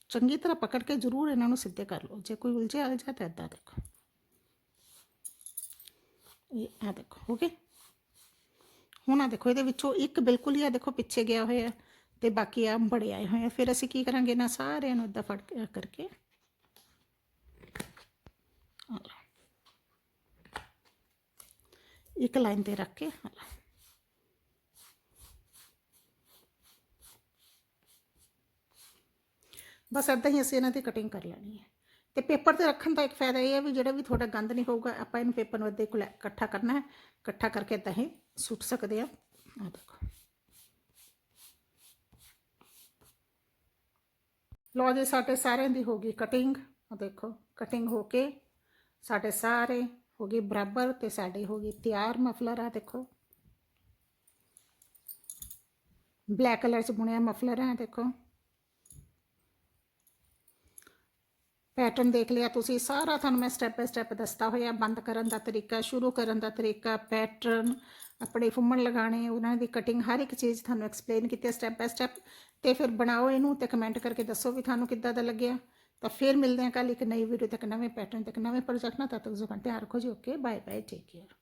ਚੰਗੀ ਤਰ੍ਹਾਂ ਪਕੜ ਕੇ ਜ਼ਰੂਰ ਇਹਨਾਂ ਨੂੰ ਸਿੱਧੇ ਕਰ ਲਓ। ਜੇ ਕੋਈ ਉਲਝਿਆ ਆ ਤਾਂ ਏਦਾਂ ਦੇਖੋ। ਇਹ ਆ ਦੇਖੋ, ਹੋ ਗਏ? ਹੁਣ ਆ ਦੇਖੋ, ਇਹਦੇ ਵਿੱਚੋਂ ਇੱਕ ਬਿਲਕੁਲ ਹੀ ਆ ਦੇਖੋ, ਪਿੱਛੇ ਗਿਆ ਹੋਇਆ ਤੇ ਬਾਕੀ ਆ ਬੜੇ ਆਏ ਹੋਏ ਆ। ਫਿਰ ਅਸੀਂ ਕੀ ਕਰਾਂਗੇ? ਨਾ ਸਾਰਿਆਂ ਨੂੰ ਇਦਾਂ ਫੜ ਕੇ ਕਰਕੇ ਇੱਕ ਲਾਈਨ ਤੇ ਰੱਖ ਕੇ ਬਸ ਏਦਾਂ ਹੀ ਅਸੀਂ ਇਹਨਾਂ ਦੀ ਕਟਿੰਗ ਕਰ ਲੈਣੀ ਹੈ। ਤੇ ਪੇਪਰ ਤੇ ਰੱਖਣ ਦਾ ਇੱਕ ਫਾਇਦਾ ਇਹ ਹੈ ਵੀ ਜਿਹੜਾ ਵੀ ਤੁਹਾਡਾ ਗੰਦ ਨਹੀਂ ਹੋਊਗਾ, ਆਪਾਂ ਇਹਨੂੰ ਪੇਪਰ ਨੂੰ ਇੱਦਾਂ ਕੋਲ ਇਕੱਠਾ ਕਰਨਾ ਹੈ। ਇਕੱਠਾ ਕਰਕੇ ਇਦਾਂ ਹੀ ਸੁੱਟ ਸਕਦੇ ਆ ਆ ਦੇਖੋ। ਲੋ ਜੀ, ਸਾਡੇ ਸਾਰਿਆਂ ਦੀ ਹੋ ਗਈ ਕਟਿੰਗ ਆ ਦੇਖੋ ਕਟਿੰਗ ਹੋ ਕੇ ਸਾਡੇ ਸਾਰੇ ਹੋ ਗਏ ਬਰਾਬਰ ਤੇ ਸਾਡੇ ਹੋ ਗਈ ਤਿਆਰ ਮਫਲਰ ਆ ਦੇਖੋ ਬਲੈਕ ਕਲਰ ਚ ਬੁਣਿਆ ਮਫਲਰ ਆ ਦੇਖੋ ਪੈਟਰਨ ਦੇਖ ਲਿਆ ਤੁਸੀਂ ਸਾਰਾ ਤੁਹਾਨੂੰ ਮੈਂ ਸਟੈਪ ਬਾਈ ਸਟੈਪ ਦੱਸਤਾ ਹੋਇਆ ਬੰਦ ਕਰਨ ਦਾ ਤਰੀਕਾ ਸ਼ੁਰੂ ਕਰਨ ਦਾ ਤਰੀਕਾ ਪੈਟਰਨ ਆਪਣੇ ਫੁੰਮਣ ਲਗਾਣੇ ਉਹਨਾਂ ਦੀ ਕਟਿੰਗ ਹਰ ਇੱਕ ਚੀਜ਼ ਤੁਹਾਨੂੰ ਐਕਸਪਲੇਨ ਕੀਤੀ ਸਟੈਪ ਬਾਈ ਸਟੈਪ ਤੇ ਫਿਰ ਬਣਾਓ ਇਹਨੂੰ ਤੇ ਕਮੈਂਟ ਕਰਕੇ ਦੱਸੋ ਵੀ ਤੁਹਾਨੂੰ ਕਿੱਦਾਂ ਦਾ ਲੱਗਿਆ ਤਾਂ ਫਿਰ ਮਿਲਦੇ ਹਾਂ ਕੱਲ ਇੱਕ ਨਈ ਵੀਡੀਓ ਤੱਕ, ਨਵੇਂ ਪੈਟਰਨ ਤੱਕ, ਨਵੇਂ ਪ੍ਰੋਜੈਕਟ ਨਾਲ ਤਦ ਤੱਕ ਜ਼ੁਬਾਨ ਧਿਆਨ ਰੱਖੋ ਜੀ okay bye bye take care